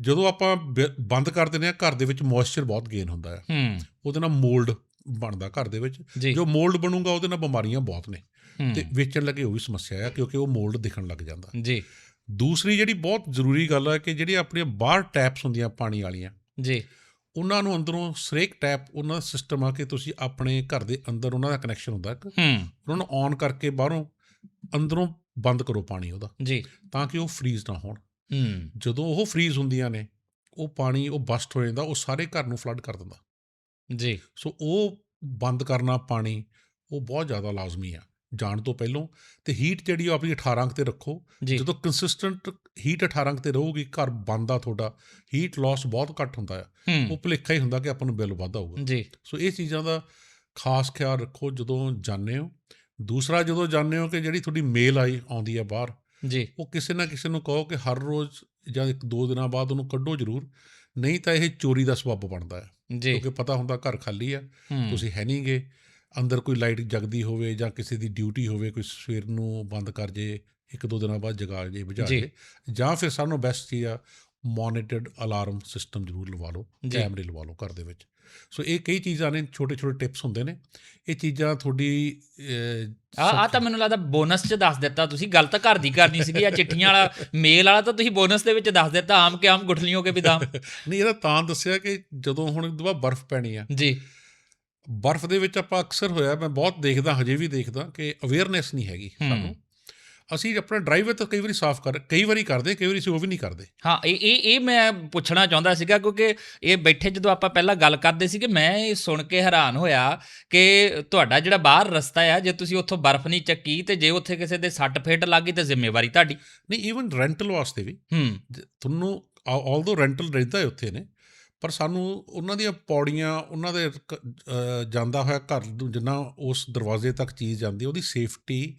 ਜਦੋਂ ਆਪਾਂ ਬੰਦ ਕਰ ਦਿੰਦੇ ਆ ਘਰ ਦੇ ਵਿੱਚ ਮੋਇਸਚਰ ਬਹੁਤ ਗੇਨ ਹੁੰਦਾ ਹੈ ਹੂੰ। ਉਹਦੇ ਨਾਲ ਮੋਲਡ ਬਣਦਾ ਘਰ ਦੇ ਵਿੱਚ। ਜੀ। ਮੋਲਡ ਬਣੂਗਾ ਉਹਦੇ ਨਾਲ ਬਿਮਾਰੀਆਂ ਬਹੁਤ ਨੇ। ਤੇ ਵੇਚਣ ਲੱਗੇ ਉਹ ਵੀ ਸਮੱਸਿਆ ਆ ਕਿਉਂਕਿ ਉਹ ਮੋਲਡ ਦਿਖਣ ਲੱਗ ਜਾਂਦਾ। ਜੀ। ਦੂਸਰੀ ਜਿਹੜੀ ਬਹੁਤ ਜ਼ਰੂਰੀ ਗੱਲ ਹੈ ਕਿ ਜਿਹੜੀ ਆਪਣੀਆਂ ਬਾਹਰ ਟੈਪਸ ਹੁੰਦੀਆਂ ਪਾਣੀ ਵਾਲੀਆਂ ਜੀ। ਉਹਨਾਂ ਨੂੰ ਅੰਦਰੋਂ ਸਰੇਕ ਟੈਪ ਉਹਨਾਂ ਦਾ ਸਿਸਟਮ ਆ ਕਿ ਤੁਸੀਂ ਆਪਣੇ ਘਰ ਦੇ ਅੰਦਰ ਉਹਨਾਂ ਦਾ ਕਨੈਕਸ਼ਨ ਹੁੰਦਾ ਇੱਕ। ਉਹਨਾਂ ਨੂੰ ਔਨ ਕਰਕੇ ਬਾਹਰੋਂ ਅੰਦਰੋਂ ਬੰਦ ਕਰੋ ਪਾਣੀ ਉਹਦਾ। ਜੀ। ਤਾਂ ਕਿ ਉਹ ਫ੍ਰੀਜ਼ ਨਾ ਹੋਣ। ਹੂੰ। ਜਦੋਂ ਉਹ ਫ੍ਰੀਜ਼ ਹੁੰਦੀਆਂ ਨੇ ਉਹ ਪਾਣੀ ਉਹ ਬਸਟ ਹੋ ਜਾਂਦਾ ਉਹ ਸਾਰੇ ਘਰ ਨੂੰ ਫਲੱਡ ਕਰ ਦਿੰਦਾ। ਜੀ। ਸੋ ਉਹ ਬੰਦ ਕਰਨਾ ਪਾਣੀ ਉਹ ਬਹੁਤ ਜ਼ਿਆਦਾ ਲਾਜ਼ਮੀ ਆ। ਜਾਣ ਤੋਂ ਪਹਿਲਾਂ ਤੇ ਹੀਟ ਜਿਹੜੀ ਉਹ ਆਪਣੀ 18 ਅੰਕ ਤੇ ਰੱਖੋ। ਜਦੋਂ ਕੰਸਿਸਟੈਂਟ ਹੀਟ 18 ਅੰਕ ਤੇ ਰਹੂਗੀ ਘਰ ਬੰਦ ਤੁਹਾਡਾ ਹੀਟ ਲਾਸ ਬਹੁਤ ਘੱਟ ਹੁੰਦਾ ਆ। ਉਹ ਭੁਲੇਖਾ ਹੀ ਹੁੰਦਾ ਕਿ ਆਪਾਂ ਨੂੰ ਬਿੱਲ ਵੱਧ ਆਊਗਾ। ਜੀ। ਸੋ ਇਹ ਚੀਜ਼ਾਂ ਦਾ ਖਾਸ ਖਿਆਲ ਰੱਖੋ ਜਦੋਂ ਜਾਂਦੇ ਹੋ। ਦੂਸਰਾ ਜਦੋਂ ਜਾਂਦੇ ਹੋ ਕਿ ਜਿਹੜੀ ਤੁਹਾਡੀ ਮੇਲ ਆਈ ਆਉਂਦੀ ਹੈ ਬਾਹਰ ਜੀ। ਉਹ ਕਿਸੇ ਨਾ ਕਿਸੇ ਨੂੰ ਕਹੋ ਕਿ ਹਰ ਰੋਜ਼ ਜਾਂ ਇੱਕ ਦੋ ਦਿਨਾਂ ਬਾਅਦ ਉਹਨੂੰ ਕੱਢੋ ਜ਼ਰੂਰ। ਨਹੀਂ ਤਾਂ ਇਹ ਚੋਰੀ ਦਾ ਸਬੱਬ ਬਣਦਾ ਹੈ ਕਿਉਂਕਿ ਪਤਾ ਹੁੰਦਾ ਘਰ ਖਾਲੀ ਆ ਹੂੰ, ਤੁਸੀਂ ਹੈ ਨਹੀਂਗੇ ਅੰਦਰ ਕੋਈ ਲਾਈਟ ਜਗਦੀ ਹੋਵੇ ਜਾਂ ਕਿਸੇ ਦੀ ਡਿਊਟੀ ਹੋਵੇ ਕੋਈ ਸਵੇਰ ਨੂੰ ਬੰਦ ਕਰ ਜੇ ਇੱਕ ਦੋ ਦਿਨਾਂ ਬਾਅਦ ਜਗਾ ਜੇ ਬੁਝਾ ਜੀ। ਜੇ ਫਿਰ ਸਭ ਨੂੰ ਬੈਸਟ ਚੀਜ਼ ਆ ਮੋਨੀਟਰਡ ਅਲਾਰਮ ਸਿਸਟਮ ਜ਼ਰੂਰ ਲਵਾ ਲਓ। ਕੈਮਰੇ ਲਵਾ ਲਓ ਘਰ ਦੇ ਵਿੱਚ ਸੋ ਇਹ ਕਈ ਚੀਜ਼ਾਂ ਨੇ ਛੋਟੇ ਛੋਟੇ ਟਿਪਸ ਹੁੰਦੇ ਨੇ ਇਹ ਚੀਜ਼ਾਂ ਤੁਹਾਡੀ ਆ ਆ ਤਾਂ ਮੈਨੂੰ ਲੱਗਦਾ ਬੋਨਸ 'ਚ ਦੱਸ ਦਿੱਤਾ ਤੁਸੀਂ ਗੱਲ ਤਾਂ ਘਰ ਦੀ ਕਰਨੀ ਸੀਗੀ ਆ ਚਿੱਠੀਆਂ ਵਾਲਾ ਮੇਲ ਵਾਲਾ ਤਾਂ ਤੁਸੀਂ ਬੋਨਸ ਦੇ ਵਿੱਚ ਦੱਸ ਦਿੱਤਾ ਆਮ ਕੇ ਆਮ ਗੁਠਲੀਆਂ ਕੇ ਵੀ ਦਾਮ ਨਹੀਂ ਇਹਦਾ ਤਾਂ ਦੱਸਿਆ ਕਿ ਜਦੋਂ ਹੁਣ ਦੁਬਾਰਾ ਬਰਫ਼ ਪੈਣੀ ਆ ਜੀ ਬਰਫ਼ ਦੇ ਵਿੱਚ ਆਪਾਂ ਅਕਸਰ ਹੋਇਆ ਮੈਂ ਬਹੁਤ ਦੇਖਦਾ ਹਜੇ ਵੀ ਦੇਖਦਾ ਕਿ ਅਵੇਅਰਨੈਸ ਨਹੀਂ ਹੈਗੀ। ਸਾਨੂੰ। ਅਸੀਂ ਆਪਣਾ ਡਰਾਈਵਰ ਤਾਂ ਕਈ ਵਾਰੀ ਸਾਫ਼ ਕਰ ਕਈ ਵਾਰੀ ਕਰਦੇ ਕਈ ਵਾਰੀ ਅਸੀਂ ਉਹ ਵੀ ਨਹੀਂ ਕਰਦੇ। ਹਾਂ ਇਹ ਇਹ ਇਹ ਮੈਂ ਪੁੱਛਣਾ ਚਾਹੁੰਦਾ ਸੀਗਾ ਕਿਉਂਕਿ ਇਹ ਬੈਠੇ ਜਦੋਂ ਆਪਾਂ ਪਹਿਲਾਂ ਗੱਲ ਕਰਦੇ ਸੀਗੇ ਮੈਂ ਇਹ ਸੁਣ ਕੇ ਹੈਰਾਨ ਹੋਇਆ ਕਿ ਤੁਹਾਡਾ ਜਿਹੜਾ ਬਾਹਰ ਰਸਤਾ ਆ ਜੇ ਤੁਸੀਂ ਉੱਥੋਂ ਬਰਫ਼ ਨਹੀਂ ਚੱਕੀ ਤੇ ਜੇ ਉੱਥੇ ਕਿਸੇ ਦੇ ਸੱਟ ਫੇਟ ਲੱਗ ਗਈ ਤੇ ਜ਼ਿੰਮੇਵਾਰੀ ਤੁਹਾਡੀ। ਨਹੀਂ ਈਵਨ ਰੈਂਟਲ ਵਾਸਤੇ ਵੀ ਹੂੰ। ਤੁਹਾਨੂੰ ਆਲਦੋ ਰੈਂਟਲ ਰਹਿੰਦਾ ਹੈ ਉੱਥੇ ਨੇ ਪਰ ਸਾਨੂੰ ਉਹਨਾਂ ਦੀਆਂ ਪੌੜੀਆਂ ਉਹਨਾਂ ਦੇ ਜਾਂਦਾ ਹੋਇਆ ਘਰ ਨੂੰ ਜਿੰਨਾ ਉਸ ਦਰਵਾਜ਼ੇ ਤੱਕ ਚੀਜ਼ ਜਾਂਦੀ ਉਹਦੀ ਸੇਫਟੀ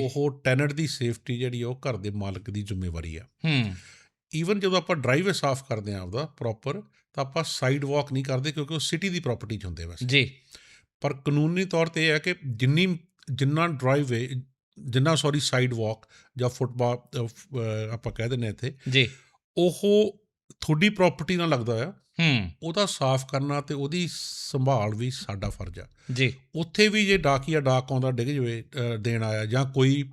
ਉਹ ਟੈਨਟ ਦੀ ਸੇਫਟੀ ਜਿਹੜੀ ਉਹ ਘਰ ਦੇ ਮਾਲਕ ਦੀ ਜ਼ਿੰਮੇਵਾਰੀ ਆ। ਹੂੰ। ਈਵਨ ਜਦੋਂ ਆਪਾਂ ਡਰਾਈਵੇ ਸਾਫ਼ ਕਰਦੇ ਆ ਆਪਦਾ ਪ੍ਰੋਪਰ ਤਾਂ ਆਪਾਂ ਸਾਈਡ ਵਾਕ ਨਹੀਂ ਕਰਦੇ ਕਿਉਂਕਿ ਉਹ ਸਿਟੀ ਦੀ ਪ੍ਰਾਪਰਟੀ 'ਚ ਹੁੰਦੇ ਵੈਸੇ। ਜੀ। ਪਰ ਕਾਨੂੰਨੀ ਤੌਰ ਤੇ ਇਹ ਹੈ ਕਿ ਜਿੰਨੀ ਜਿੰਨਾ ਡਰਾਈਵੇ ਜਿੰਨਾ ਸੌਰੀ ਸਾਈਡ ਵਾਕ ਜਾਂ ਫੁੱਟਬਾਥ ਆਪਾਂ ਕਹਿ ਦਿੰਦੇ ਇੱਥੇ ਜੀ। ਉਹ ਤੁਹਾਡੀ ਪ੍ਰਾਪਰਟੀ ਨਾਲ ਲੱਗਦਾ ਆ ਹੂੰ। ਉਹਦਾ ਸਾਫ਼ ਕਰਨਾ ਤੇ ਉਹਦੀ ਸੰਭਾਲ ਵੀ ਸਾਡਾ ਫਰਜ਼ ਆ। ਜੀ। ਉੱਥੇ ਵੀ ਜੇ ਡਾਕੀਆ ਡਾਕ ਆਉਂਦਾ ਡਿੱਗ ਜਵੇ ਦੇਣ ਆਇਆ ਜਾਂ ਕੋਈ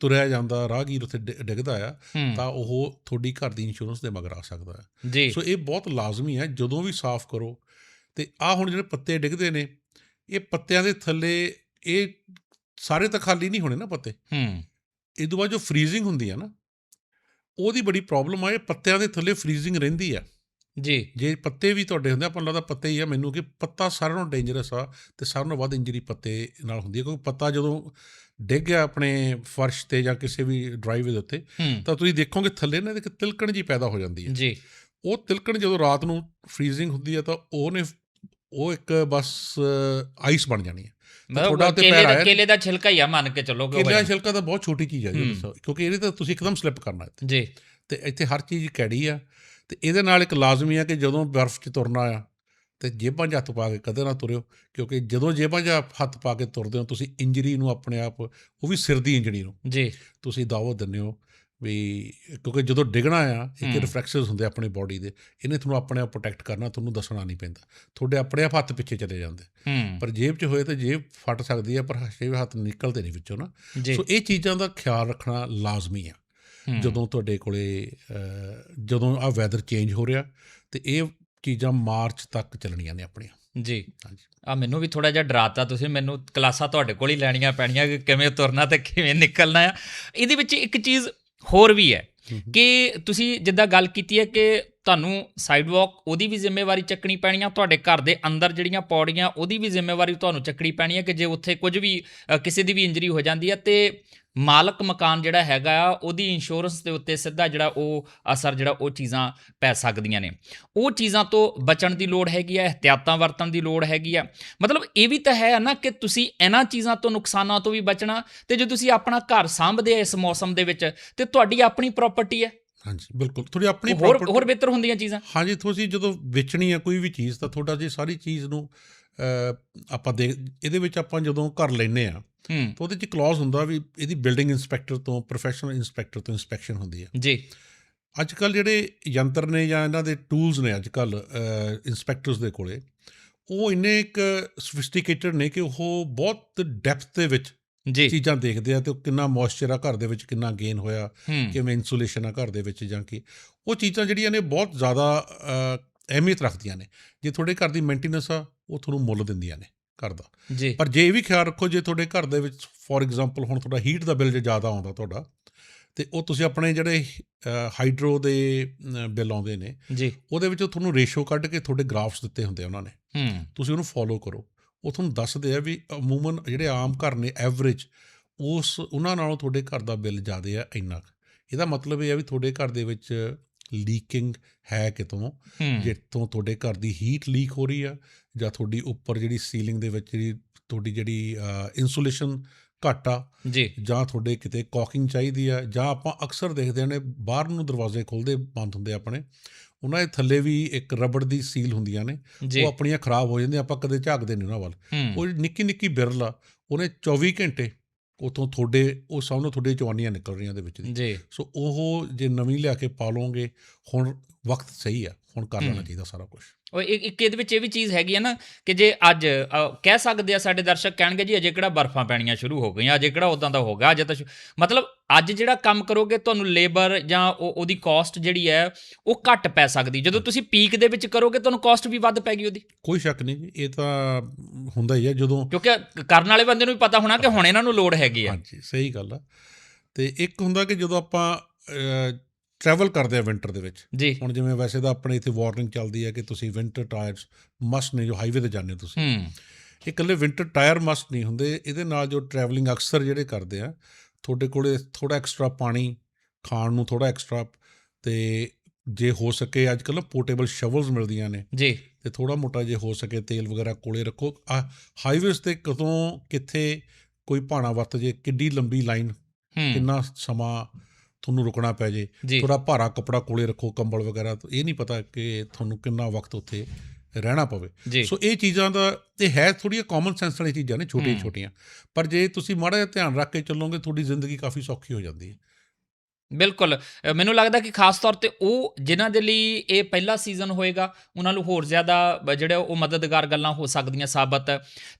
ਤੁਰਿਆ ਜਾਂਦਾ ਰਾਹਗੀਰ ਉੱਥੇ ਡਿੱਗਦਾ ਆ ਤਾਂ ਉਹ ਤੁਹਾਡੀ ਘਰ ਦੀ ਇੰਸ਼ੋਰੈਂਸ ਦੇ ਮਗਰ ਆ ਸਕਦਾ ਹੈ ਜੀ। ਸੋ ਇਹ ਬਹੁਤ ਲਾਜ਼ਮੀ ਹੈ ਜਦੋਂ ਵੀ ਸਾਫ਼ ਕਰੋ। ਤੇ ਆ ਹੁਣ ਜਿਹੜੇ ਪੱਤੇ ਡਿੱਗਦੇ ਨੇ ਇਹ ਪੱਤਿਆਂ ਦੇ ਥੱਲੇ ਇਹ ਸਾਰੇ ਤਾਂ ਖਾਲੀ ਨਹੀਂ ਹੋਣੇ ਨਾ ਪੱਤੇ? ਹੂੰ। ਇਹ ਤੋਂ ਬਾਅਦ ਜੋ ਫਰੀਜ਼ਿੰਗ ਹੁੰਦੀ ਆ ਨਾ ਉਹਦੀ ਬੜੀ ਪ੍ਰੋਬਲਮ ਆ ਇਹ ਪੱਤਿਆਂ ਦੇ ਥੱਲੇ ਫਰੀਜ਼ਿੰਗ ਰਹਿੰਦੀ ਆ। ਜੀ। ਜੇ ਪੱਤੇ ਵੀ ਤੁਹਾਡੇ ਹੁੰਦੇ ਆ, ਆਪਾਂ ਨੂੰ ਲੱਗਦਾ ਪੱਤੇ ਹੀ ਆ ਮੈਨੂੰ ਕਿ ਪੱਤਾ ਸਾਰਿਆਂ ਨਾਲੋਂ ਡੇਂਜਰਸ ਆ ਤੇ ਸਾਰਿਆਂ ਨਾਲੋਂ ਵੱਧ ਇੰਜਰੀ ਪੱਤੇ ਨਾਲ ਹੁੰਦੀ ਹੈ ਕਿਉਂਕਿ ਪੱਤਾ ਜਦੋਂ ਡਿੱਗ ਗਿਆ ਆਪਣੇ ਫਰਸ਼ ਤੇ ਜਾਂ ਕਿਸੇ ਵੀ ਡਰਾਈਵੇ ਦੇ ਉੱਤੇ ਤਾਂ ਤੁਸੀਂ ਦੇਖੋਗੇ ਥੱਲੇ ਨਾ ਇੱਕ ਤਿਲਕਣ ਜੀ ਪੈਦਾ ਹੋ ਜਾਂਦੀ ਹੈ ਜੀ। ਉਹ ਤਿਲਕਣ ਜਦੋਂ ਰਾਤ ਨੂੰ ਫਰੀਜ਼ਿੰਗ ਹੁੰਦੀ ਹੈ ਤਾਂ ਉਹਨੇ ਉਹ ਇੱਕ ਬਸ ਆਈਸ ਬਣ ਜਾਣੀ ਹੈ ਮਤਲਬ ਉੱਤੇ ਕੇਲੇ ਪੈਰ ਦਾ ਆਇਆ। ਕੇਲੇ ਦਾ ਛਿਲਕਾ ਹੀ ਆ ਮੰਨ ਕੇ ਉਹ ਕਿਲਿਆ ਵਾਲੀ। ਛਿਲਕਾ ਤਾਂ ਬਹੁਤ ਛੋਟੀ ਚੀਜ਼ ਹੈ। ਜੀ ਕਿਉਂਕਿ ਇਹਦੇ ਤਾਂ ਤੁਸੀਂ ਇੱਕਦਮ ਸਲਿੱਪ ਕਰਨਾ ਹੈ ਜੀ। ਤੇ ਇੱਥੇ ਹਰ ਚੀਜ਼ ਕੈੜੀ ਆ। ਤੇ ਇਹਦੇ ਨਾਲ ਇੱਕ ਲਾਜ਼ਮੀ ਆ ਕਿ ਜਦੋਂ ਬਰਫ਼ 'ਚ ਤੁਰਨਾ ਆ ਤੇ ਜੇਬਾਂ 'ਚ ਹੱਥ ਪਾ ਕੇ ਕਦੇ ਨਾ ਤੁਰਿਓ। ਕਿਉਂਕਿ ਜਦੋਂ ਜੇਬਾਂ 'ਚ ਹੱਥ ਪਾ ਕੇ ਤੁਰਦੇ ਹੋ ਤੁਸੀਂ ਇੰਜਰੀ ਨੂੰ ਆਪਣੇ ਆਪ ਉਹ ਵੀ ਸਿਰ ਦੀ ਇੰਜਰੀ ਨੂੰ। ਜੀ। ਤੁਸੀਂ ਦਾਅਵਾ ਦਿੰਦੇ ਹੋ ਵੀ ਕਿਉਂਕਿ ਜਦੋਂ ਡਿੱਗਣਾ ਆ ਇੱਕ। ਰਿਫਲੈਕਸਸ ਹੁੰਦੇ ਆਪਣੀ ਬਾਡੀ ਦੇ ਇਹਨੇ ਤੁਹਾਨੂੰ ਆਪਣੇ ਆਪ ਪ੍ਰੋਟੈਕਟ ਕਰਨਾ ਤੁਹਾਨੂੰ ਦੱਸਣਾ ਨਹੀਂ ਪੈਂਦਾ। ਤੁਹਾਡੇ ਆਪਣੇ ਆਪ ਹੱਥ ਪਿੱਛੇ ਚਲੇ ਜਾਂਦੇ। ਪਰ ਜੇਬ 'ਚ ਹੋਏ ਤਾਂ ਜੇਬ ਫਟ ਸਕਦੀ ਹੈ ਪਰ ਜੇਬ ਹੱਥ ਨਿਕਲਦੇ ਨਹੀਂ ਵਿੱਚੋਂ ਨਾ। ਸੋ ਇਹ ਚੀਜ਼ਾਂ ਦਾ ਖਿਆਲ ਰੱਖਣਾ ਲਾਜ਼ਮੀ ਆ। ਜਦੋਂ ਤੁਹਾਡੇ ਕੋਲੇ ਜਦੋਂ ਆ ਵੈਦਰ ਚੇਂਜ ਹੋ ਰਿਹਾ ਤੇ ਇਹ ਚੀਜ਼ਾਂ ਮਾਰਚ ਤੱਕ ਚੱਲਣੀਆਂ ਨੇ ਆਪਣੀਆਂ। ਜੀ। ਹਾਂਜੀ। ਆ ਮੈਨੂੰ ਵੀ ਥੋੜਾ ਜਿਹਾ ਡਰਾਤਾ ਤੁਸੀਂ ਮੈਨੂੰ ਕਲਾਸਾਂ ਤੁਹਾਡੇ ਕੋਲ ਹੀ ਲੈਣੀਆਂ ਪੈਣੀਆਂ ਕਿ ਕਿਵੇਂ ਤੁਰਨਾ ਤੇ ਕਿਵੇਂ ਨਿਕਲਣਾ ਆ। ਇਹਦੇ ਵਿੱਚ ਇੱਕ ਚੀਜ਼ ਹੋਰ ਵੀ ਹੈ ਕਿ ਤੁਸੀਂ ਜਿੱਦਾਂ ਗੱਲ ਕੀਤੀ ਹੈ ਕਿ ਤੁਹਾਨੂੰ ਸਾਈਡਵਾਕ ਉਹਦੀ ਵੀ ਜ਼ਿੰਮੇਵਾਰੀ ਚੱਕਣੀ ਪੈਣੀ ਆ ਤੁਹਾਡੇ ਘਰ ਦੇ ਅੰਦਰ ਜਿਹੜੀਆਂ ਪੌੜੀਆਂ ਉਹਦੀ ਵੀ ਜ਼ਿੰਮੇਵਾਰੀ ਤੁਹਾਨੂੰ ਚੱਕਣੀ ਪੈਣੀ ਹੈ ਕਿ ਜੇ ਉੱਥੇ ਕੁਝ ਵੀ ਕਿਸੇ ਦੀ ਵੀ ਇੰਜਰੀ ਹੋ ਜਾਂਦੀ ਹੈ ਤੇ ਮਾਲਕ ਮਕਾਨ ਜਿਹੜਾ ਹੈਗਾ ਆ ਉਹਦੀ ਇੰਸ਼ੋਰੈਂਸ ਦੇ ਉੱਤੇ ਸਿੱਧਾ ਜਿਹੜਾ ਉਹ ਅਸਰ ਜਿਹੜਾ ਉਹ ਚੀਜ਼ਾਂ ਪੈ ਸਕਦੀਆਂ ਨੇ। ਉਹ ਚੀਜ਼ਾਂ ਤੋਂ ਬਚਣ ਦੀ ਲੋੜ ਹੈਗੀ ਆ ਇhtiyਾਤਾਂ ਵਰਤਣ ਦੀ ਲੋੜ ਹੈਗੀ ਆ। ਮਤਲਬ ਇਹ ਵੀ ਤਾਂ ਹੈ ਨਾ ਕਿ ਤੁਸੀਂ ਇਹਨਾਂ ਚੀਜ਼ਾਂ ਤੋਂ ਨੁਕਸਾਨਾਂ ਤੋਂ ਵੀ ਬਚਣਾ ਤੇ ਜੇ ਤੁਸੀਂ ਆਪਣਾ ਘਰ ਸਾਂਭਦੇ ਆ ਇਸ ਮੌਸਮ ਦੇ ਵਿੱਚ ਤੇ ਤੁਹਾਡੀ ਆਪਣੀ ਪ੍ਰਾਪਰਟੀ ਹੈ। ਹਾਂਜੀ ਬਿਲਕੁਲ। ਤੁਹਾਡੀ ਆਪਣੀ ਹੋਰ ਹੋਰ ਬਿਹਤਰ ਹੁੰਦੀਆਂ ਚੀਜ਼ਾਂ। ਹਾਂਜੀ ਤੁਸੀਂ ਜਦੋਂ ਵੇਚਣੀ ਆ ਕੋਈ ਵੀ ਚੀਜ਼ ਤਾਂ ਤੁਹਾਡਾ ਜੇ ਸਾਰੀ ਚੀਜ਼ ਨੂੰ ਆਪਾਂ ਦੇਖ ਇਹਦੇ ਵਿੱਚ ਆਪਾਂ ਜਦੋਂ ਘਰ ਲੈਨੇ ਆ ਤਾਂ ਉਹਦੇ 'ਚ ਕਲੌਜ਼ ਹੁੰਦਾ ਵੀ ਇਹਦੀ ਬਿਲਡਿੰਗ ਇਨਸਪੈਕਟਰ ਤੋਂ ਪ੍ਰੋਫੈਸ਼ਨਲ ਇਨਸਪੈਕਟਰ ਤੋਂ ਇਨਸਪੈਕਸ਼ਨ ਹੁੰਦੀ ਹੈ ਜੀ। ਅੱਜ ਕੱਲ ਜਿਹੜੇ ਯੰਤਰ ਨੇ ਜਾਂ ਇਹਨਾਂ ਦੇ ਟੂਲਸ ਨੇ ਅੱਜ ਕੱਲ ਇਨਸਪੈਕਟਰਸ ਦੇ ਕੋਲੇ ਉਹ ਇੰਨੇ ਇੱਕ ਸਫਿਸਟੀਕੇਟਡ ਨੇ ਕਿ ਉਹ ਬਹੁਤ ਡੈਪਥ ਦੇ ਵਿੱਚ ਜੀ। ਚੀਜ਼ਾਂ ਦੇਖਦੇ ਆ ਤੇ ਕਿੰਨਾ ਮੋਇਸਚਰ ਆ ਘਰ ਦੇ ਵਿੱਚ ਕਿੰਨਾ ਗੇਨ ਹੋਇਆ ਕਿਵੇਂ ਇਨਸੂਲੇਸ਼ਨ ਆ ਘਰ ਦੇ ਵਿੱਚ ਜਾਂ ਕੀ। ਉਹ ਚੀਜ਼ਾਂ ਜਿਹੜੀਆਂ ਨੇ ਬਹੁਤ ਜ਼ਿਆਦਾ ਅਹਿਮੀਅਤ ਰੱਖਦੀਆਂ ਨੇ। ਜੇ ਤੁਹਾਡੇ ਘਰ ਦੀ ਮੇਨਟੇਨੈਂਸ ਆ ਉਹ ਤੁਹਾਨੂੰ ਮੁੱਲ ਦਿੰਦੀਆਂ ਨੇ ਘਰ ਦਾ। ਜੀ। ਪਰ ਜੇ ਇਹ ਵੀ ਖਿਆਲ ਰੱਖੋ ਜੇ ਤੁਹਾਡੇ ਘਰ ਦੇ ਵਿੱਚ ਫੋਰ ਐਗਜ਼ਾਮਪਲ ਹੁਣ ਤੁਹਾਡਾ ਹੀਟ ਦਾ ਬਿੱਲ ਜੇ ਜ਼ਿਆਦਾ ਆਉਂਦਾ ਤੁਹਾਡਾ ਤੇ ਉਹ ਤੁਸੀਂ ਆਪਣੇ ਜਿਹੜੇ ਹਾਈਡਰੋ ਦੇ ਬਿੱਲ ਆਉਂਦੇ ਨੇ ਜੀ। ਉਹਦੇ ਵਿੱਚ ਤੁਹਾਨੂੰ ਰੇਸ਼ੋ ਕੱਢ ਕੇ ਤੁਹਾਡੇ ਗ੍ਰਾਫਸ ਦਿੱਤੇ ਹੁੰਦੇ ਆ ਉਹਨਾਂ ਨੇ। ਹੂੰ। ਤੁਸੀਂ ਉਹਨੂੰ ਫੋਲੋ ਕਰੋ। ਉਹ ਤੁਹਾਨੂੰ ਦੱਸਦੇ ਆ ਵੀ ਅਮੂਮਨ ਜਿਹੜੇ ਆਮ ਘਰ ਨੇ ਐਵਰੇਜ ਉਸ ਉਹਨਾਂ ਨਾਲੋਂ ਤੁਹਾਡੇ ਘਰ ਦਾ ਬਿੱਲ ਜ਼ਿਆਦਾ ਆ ਇੰਨਾ। ਇਹਦਾ ਮਤਲਬ ਇਹ ਆ ਵੀ ਤੁਹਾਡੇ ਘਰ ਦੇ ਵਿੱਚ ਲੀਕਿੰਗ ਹੈ ਕਿਤੋਂ ਜਿੱਥੋਂ ਤੁਹਾਡੇ ਘਰ ਦੀ ਹੀਟ ਲੀਕ ਹੋ ਰਹੀ ਆ ਜਾਂ ਤੁਹਾਡੀ ਉੱਪਰ ਜਿਹੜੀ ਸੀਲਿੰਗ ਦੇ ਵਿੱਚ ਜਿਹੜੀ ਤੁਹਾਡੀ ਜਿਹੜੀ ਇਨਸੂਲੇਸ਼ਨ ਘੱਟ ਆ ਜੀ। ਜਾਂ ਤੁਹਾਡੇ ਕਿਤੇ ਕੌਕਿੰਗ ਚਾਹੀਦੀ ਆ ਜਾਂ ਆਪਾਂ ਅਕਸਰ ਦੇਖਦੇ ਨੇ ਬਾਹਰ ਨੂੰ ਦਰਵਾਜ਼ੇ ਖੁੱਲਦੇ ਬੰਦ ਹੁੰਦੇ ਆਪਣੇ ਉਹਨਾਂ ਦੇ ਥੱਲੇ ਵੀ ਇੱਕ ਰਬੜ ਦੀ ਸੀਲ ਹੁੰਦੀਆਂ ਨੇ ਉਹ ਆਪਣੀਆਂ ਖਰਾਬ ਹੋ ਜਾਂਦੀਆਂ ਆਪਾਂ ਕਦੇ ਝਾਕਦੇ ਨਹੀਂ ਉਹਨਾਂ ਵੱਲ। ਉਹ ਨਿੱਕੀ ਨਿੱਕੀ ਬਿਰਲ ਆ ਉਹਨੇ 24 ਘੰਟੇ ਉਥੋਂ ਤੁਹਾਡੇ ਉਹ ਸਾਹਮਣੇ ਤੁਹਾਡੇ ਜਵਾਨੀਆਂ ਨਿਕਲ ਰਹੀਆਂ ਦੇ ਵਿੱਚ ਦੀ। ਜੀ। ਸੋ ਉਹ ਜੇ ਨਵੀਂ ਲਿਆ ਕੇ ਪਾ ਲਓਗੇ ਹੁਣ ਵਕਤ ਸਹੀ ਆ। ਹੁਣ ਕਰ ਲੈਣਾ ਹੂੰ। ਚਾਹੀਦਾ ਸਾਰਾ ਕੁਝ ਉਹ ਇੱਕ ਇਹਦੇ ਵਿੱਚ ਇਹ ਵੀ ਚੀਜ਼ ਹੈਗੀ ਹੈ ਨਾ ਕਿ ਜੇ ਅੱਜ ਕਹਿ ਸਕਦੇ ਆ ਸਾਡੇ ਦਰਸ਼ਕ ਕਹਿਣਗੇ ਜੀ ਅਜੇ ਕਿਹੜਾ ਬਰਫਾਂ ਪੈਣੀਆਂ ਸ਼ੁਰੂ ਹੋ ਗਈਆਂ ਅਜੇ ਕਿਹੜਾ ਉਦਾਂ ਦਾ ਹੋਗਾ ਅਜੇ ਤਾਂ ਮਤਲਬ ਅੱਜ ਜਿਹੜਾ ਕੰਮ ਕਰੋਗੇ ਤੁਹਾਨੂੰ ਲੇਬਰ ਜਾਂ ਉਹ ਉਹਦੀ ਕਾਸਟ ਜਿਹੜੀ ਹੈ ਉਹ ਘੱਟ ਪੈ ਸਕਦੀ। ਜਦੋਂ ਤੁਸੀਂ ਪੀਕ ਦੇ ਵਿੱਚ ਕਰੋਗੇ ਤੁਹਾਨੂੰ ਕਾਸਟ ਵੀ ਵੱਧ ਪੈਗੀ ਉਹਦੀ। ਕੋਈ ਸ਼ੱਕ ਨਹੀਂ ਜੀ ਇਹ ਤਾਂ ਹੁੰਦਾ ਹੀ ਹੈ ਜਦੋਂ ਕਿਉਂਕਿ ਕਰਨ ਵਾਲੇ ਬੰਦੇ ਨੂੰ ਵੀ ਪਤਾ ਹੋਣਾ ਕਿ ਹੁਣ ਇਹਨਾਂ ਨੂੰ ਲੋੜ ਹੈਗੀ ਆ। ਹਾਂਜੀ ਸਹੀ ਗੱਲ ਆ। ਤੇ ਇੱਕ ਹੁੰਦਾ ਕਿ ਜਦੋਂ ਆਪਾਂ ਟਰੈਵਲ ਕਰਦੇ ਆ ਵਿੰਟਰ ਦੇ ਵਿੱਚ। ਜੀ। ਹੁਣ ਜਿਵੇਂ ਵੈਸੇ ਤਾਂ ਆਪਣੇ ਇੱਥੇ ਵਾਰਨਿੰਗ ਚੱਲਦੀ ਹੈ ਕਿ ਤੁਸੀਂ ਵਿੰਟਰ ਟਾਇਰਸ ਮਸਟ ਨੇ ਜੋ ਹਾਈਵੇ ਤੇ ਜਾਂਦੇ ਹੋ ਤੁਸੀਂ। ਹੂੰ। ਇਹ ਇਕੱਲੇ ਵਿੰਟਰ ਟਾਇਰ ਮਸਟ ਨਹੀਂ ਹੁੰਦੇ ਇਹਦੇ ਨਾਲ ਜੋ ਟਰੈਵਲਿੰਗ ਅਕਸਰ ਜਿਹੜੇ ਕਰਦੇ ਆ ਤੁਹਾਡੇ ਕੋਲੇ ਥੋੜਾ ਐਕਸਟਰਾ ਪਾਣੀ ਖਾਣ ਨੂੰ ਥੋੜਾ ਐਕਸਟਰਾ ਤੇ ਜੇ ਹੋ ਸਕੇ ਅੱਜ ਕੱਲ੍ਹ ਪੋਰਟੇਬਲ ਸ਼ਵਲਸ ਮਿਲਦੀਆਂ ਨੇ। ਜੀ। ਤੇ ਥੋੜਾ ਮੋਟਾ ਜੇ ਹੋ ਸਕੇ ਤੇਲ ਵਗੈਰਾ ਕੋਲੇ ਰੱਖੋ। ਹਾਈਵੇਜ਼ ਤੇ ਕਦੋਂ ਕਿੱਥੇ ਕੋਈ ਭਾਣਾ ਵਰਤ ਜੇ ਕਿੱਡੀ ਲੰਬੀ ਲਾਈਨ ਕਿੰਨਾ ਸਮਾਂ ਤੁਹਾਨੂੰ ਰੁਕਣਾ ਪੈ ਜੇ ਥੋੜਾ ਭਾਰਾ ਕਪੜਾ ਕੋਲੇ ਰੱਖੋ ਕੰਬਲ ਵਗੈਰਾ ਇਹ ਨਹੀਂ ਪਤਾ ਕਿ ਤੁਹਾਨੂੰ ਕਿੰਨਾ ਵਕਤ ਉੱਥੇ ਰਹਿਣਾ ਪਵੇ। ਸੋ ਇਹ ਚੀਜ਼ਾਂ ਦਾ ਤੇ ਹੈ ਥੋੜੀਆਂ ਕਾਮਨ ਸੈਂਸ ਵਾਲੀ ਚੀਜ਼ਾਂ ਨੇ ਛੋਟੀਆਂ। ਛੋਟੀਆਂ। ਪਰ ਜੇ ਤੁਸੀਂ ਮਾੜਾ ਜਿਹਾ ਧਿਆਨ ਰੱਖ ਕੇ ਚੱਲੋਗੇ ਤੁਹਾਡੀ ਜ਼ਿੰਦਗੀ ਕਾਫੀ ਸੌਖੀ ਹੋ ਜਾਂਦੀ ਹੈ। ਬਿਲਕੁਲ। ਮੈਨੂੰ ਲੱਗਦਾ ਕਿ ਖਾਸ ਤੌਰ ਤੇ ਉਹ ਜਿਨ੍ਹਾਂ ਦੇ ਲਈ ਇਹ ਪਹਿਲਾ ਸੀਜ਼ਨ ਹੋਏਗਾ ਉਹਨਾਂ ਨੂੰ ਹੋਰ ਜ਼ਿਆਦਾ ਜਿਹੜੇ ਉਹ ਮਦਦਗਾਰ ਗੱਲਾਂ ਹੋ ਸਕਦੀਆਂ ਸਾਬਤ।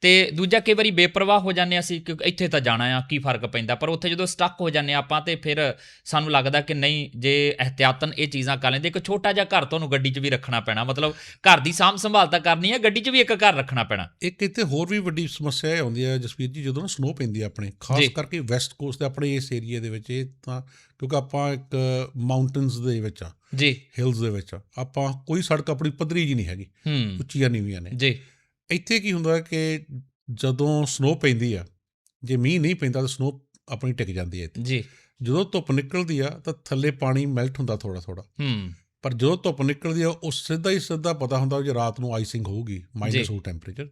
ਤੇ ਦੂਜਾ ਕਈ ਵਾਰੀ ਬੇਪਰਵਾਹ ਹੋ ਜਾਂਦੇ ਅਸੀਂ ਕਿ ਇੱਥੇ ਤਾਂ ਜਾਣਾ ਆ ਕੀ ਫ਼ਰਕ ਪੈਂਦਾ? ਪਰ ਉੱਥੇ ਜਦੋਂ ਸਟਕ ਹੋ ਜਾਂਦੇ ਆਪਾਂ ਤੇ ਫਿਰ ਸਾਨੂੰ ਲੱਗਦਾ ਕਿ ਨਹੀਂ ਜੇ ਅਹਤਿਆਤਨ ਇਹ ਚੀਜ਼ਾਂ ਕਰ ਲੈਂਦੇ ਇੱਕ ਛੋਟਾ ਜਿਹਾ ਘਰ ਤੁਹਾਨੂੰ ਗੱਡੀ 'ਚ ਵੀ ਰੱਖਣਾ ਪੈਣਾ। ਮਤਲਬ ਘਰ ਦੀ ਸਾਂਭ ਸੰਭਾਲ ਤਾਂ ਕਰਨੀ ਹੈ ਗੱਡੀ 'ਚ ਵੀ ਇੱਕ ਘਰ ਰੱਖਣਾ ਪੈਣਾ। ਇੱਕ ਇੱਥੇ ਹੋਰ ਵੀ ਵੱਡੀ ਸਮੱਸਿਆ ਇਹ ਆਉਂਦੀ ਹੈ ਜਸਵੀਰ ਜੀ ਜਦੋਂ ਨਾ ਸਨੋ ਪੈਂਦੀ ਹੈ ਆਪਣੇ ਖਾਸ। ਕਰਕੇ ਵੈਸਟ ਕੋਸਟ ਤੇ ਆਪਣੇ ਇਸ ਏਰੀਆ ਦੇ ਵਿੱਚ ਇਹ ਤਾਂ ਕਿਉਂਕਿ ਆਪਾਂ ਇੱਕ ਮਾਊਂਟਨਸ ਦੇ ਵਿੱਚ ਆ ਜੀ। ਹਿਲਸ ਦੇ ਵਿੱਚ ਆ ਆਪਾਂ ਕੋਈ ਸੜਕ ਆਪਣੀ ਪੱਧਰੀ ਜੀ ਨਹੀਂ ਹੈਗੀ ਉੱਚੀਆਂ ਨੀਵੀਆਂ ਨੇ। ਜੀ। ਇੱਥੇ ਕੀ ਹੁੰਦਾ ਕਿ ਜਦੋਂ ਸਨੋ ਪੈਂਦੀ ਆ ਜੇ ਮੀਂਹ ਨਹੀਂ ਪੈਂਦਾ ਤਾਂ ਸਨੋ ਆਪਣੀ ਟਿਕ ਜਾਂਦੀ ਹੈ ਇੱਥੇ। ਜੀ। ਜਦੋਂ ਧੁੱਪ ਨਿਕਲਦੀ ਆ ਤਾਂ ਥੱਲੇ ਪਾਣੀ ਮੈਲਟ ਹੁੰਦਾ ਥੋੜਾ ਥੋੜਾ ਹੂੰ। ਪਰ ਜਦੋਂ ਧੁੱਪ ਨਿਕਲਦੀ ਆ ਉਹ ਸਿੱਧਾ ਹੀ ਸਿੱਧਾ ਪਤਾ ਹੁੰਦਾ ਜੇ ਰਾਤ ਨੂੰ ਆਈਸਿੰਗ ਹੋਊਗੀ ਮਾਈਨਸ। ਹੋ ਟੈਂਪਰੇਚਰ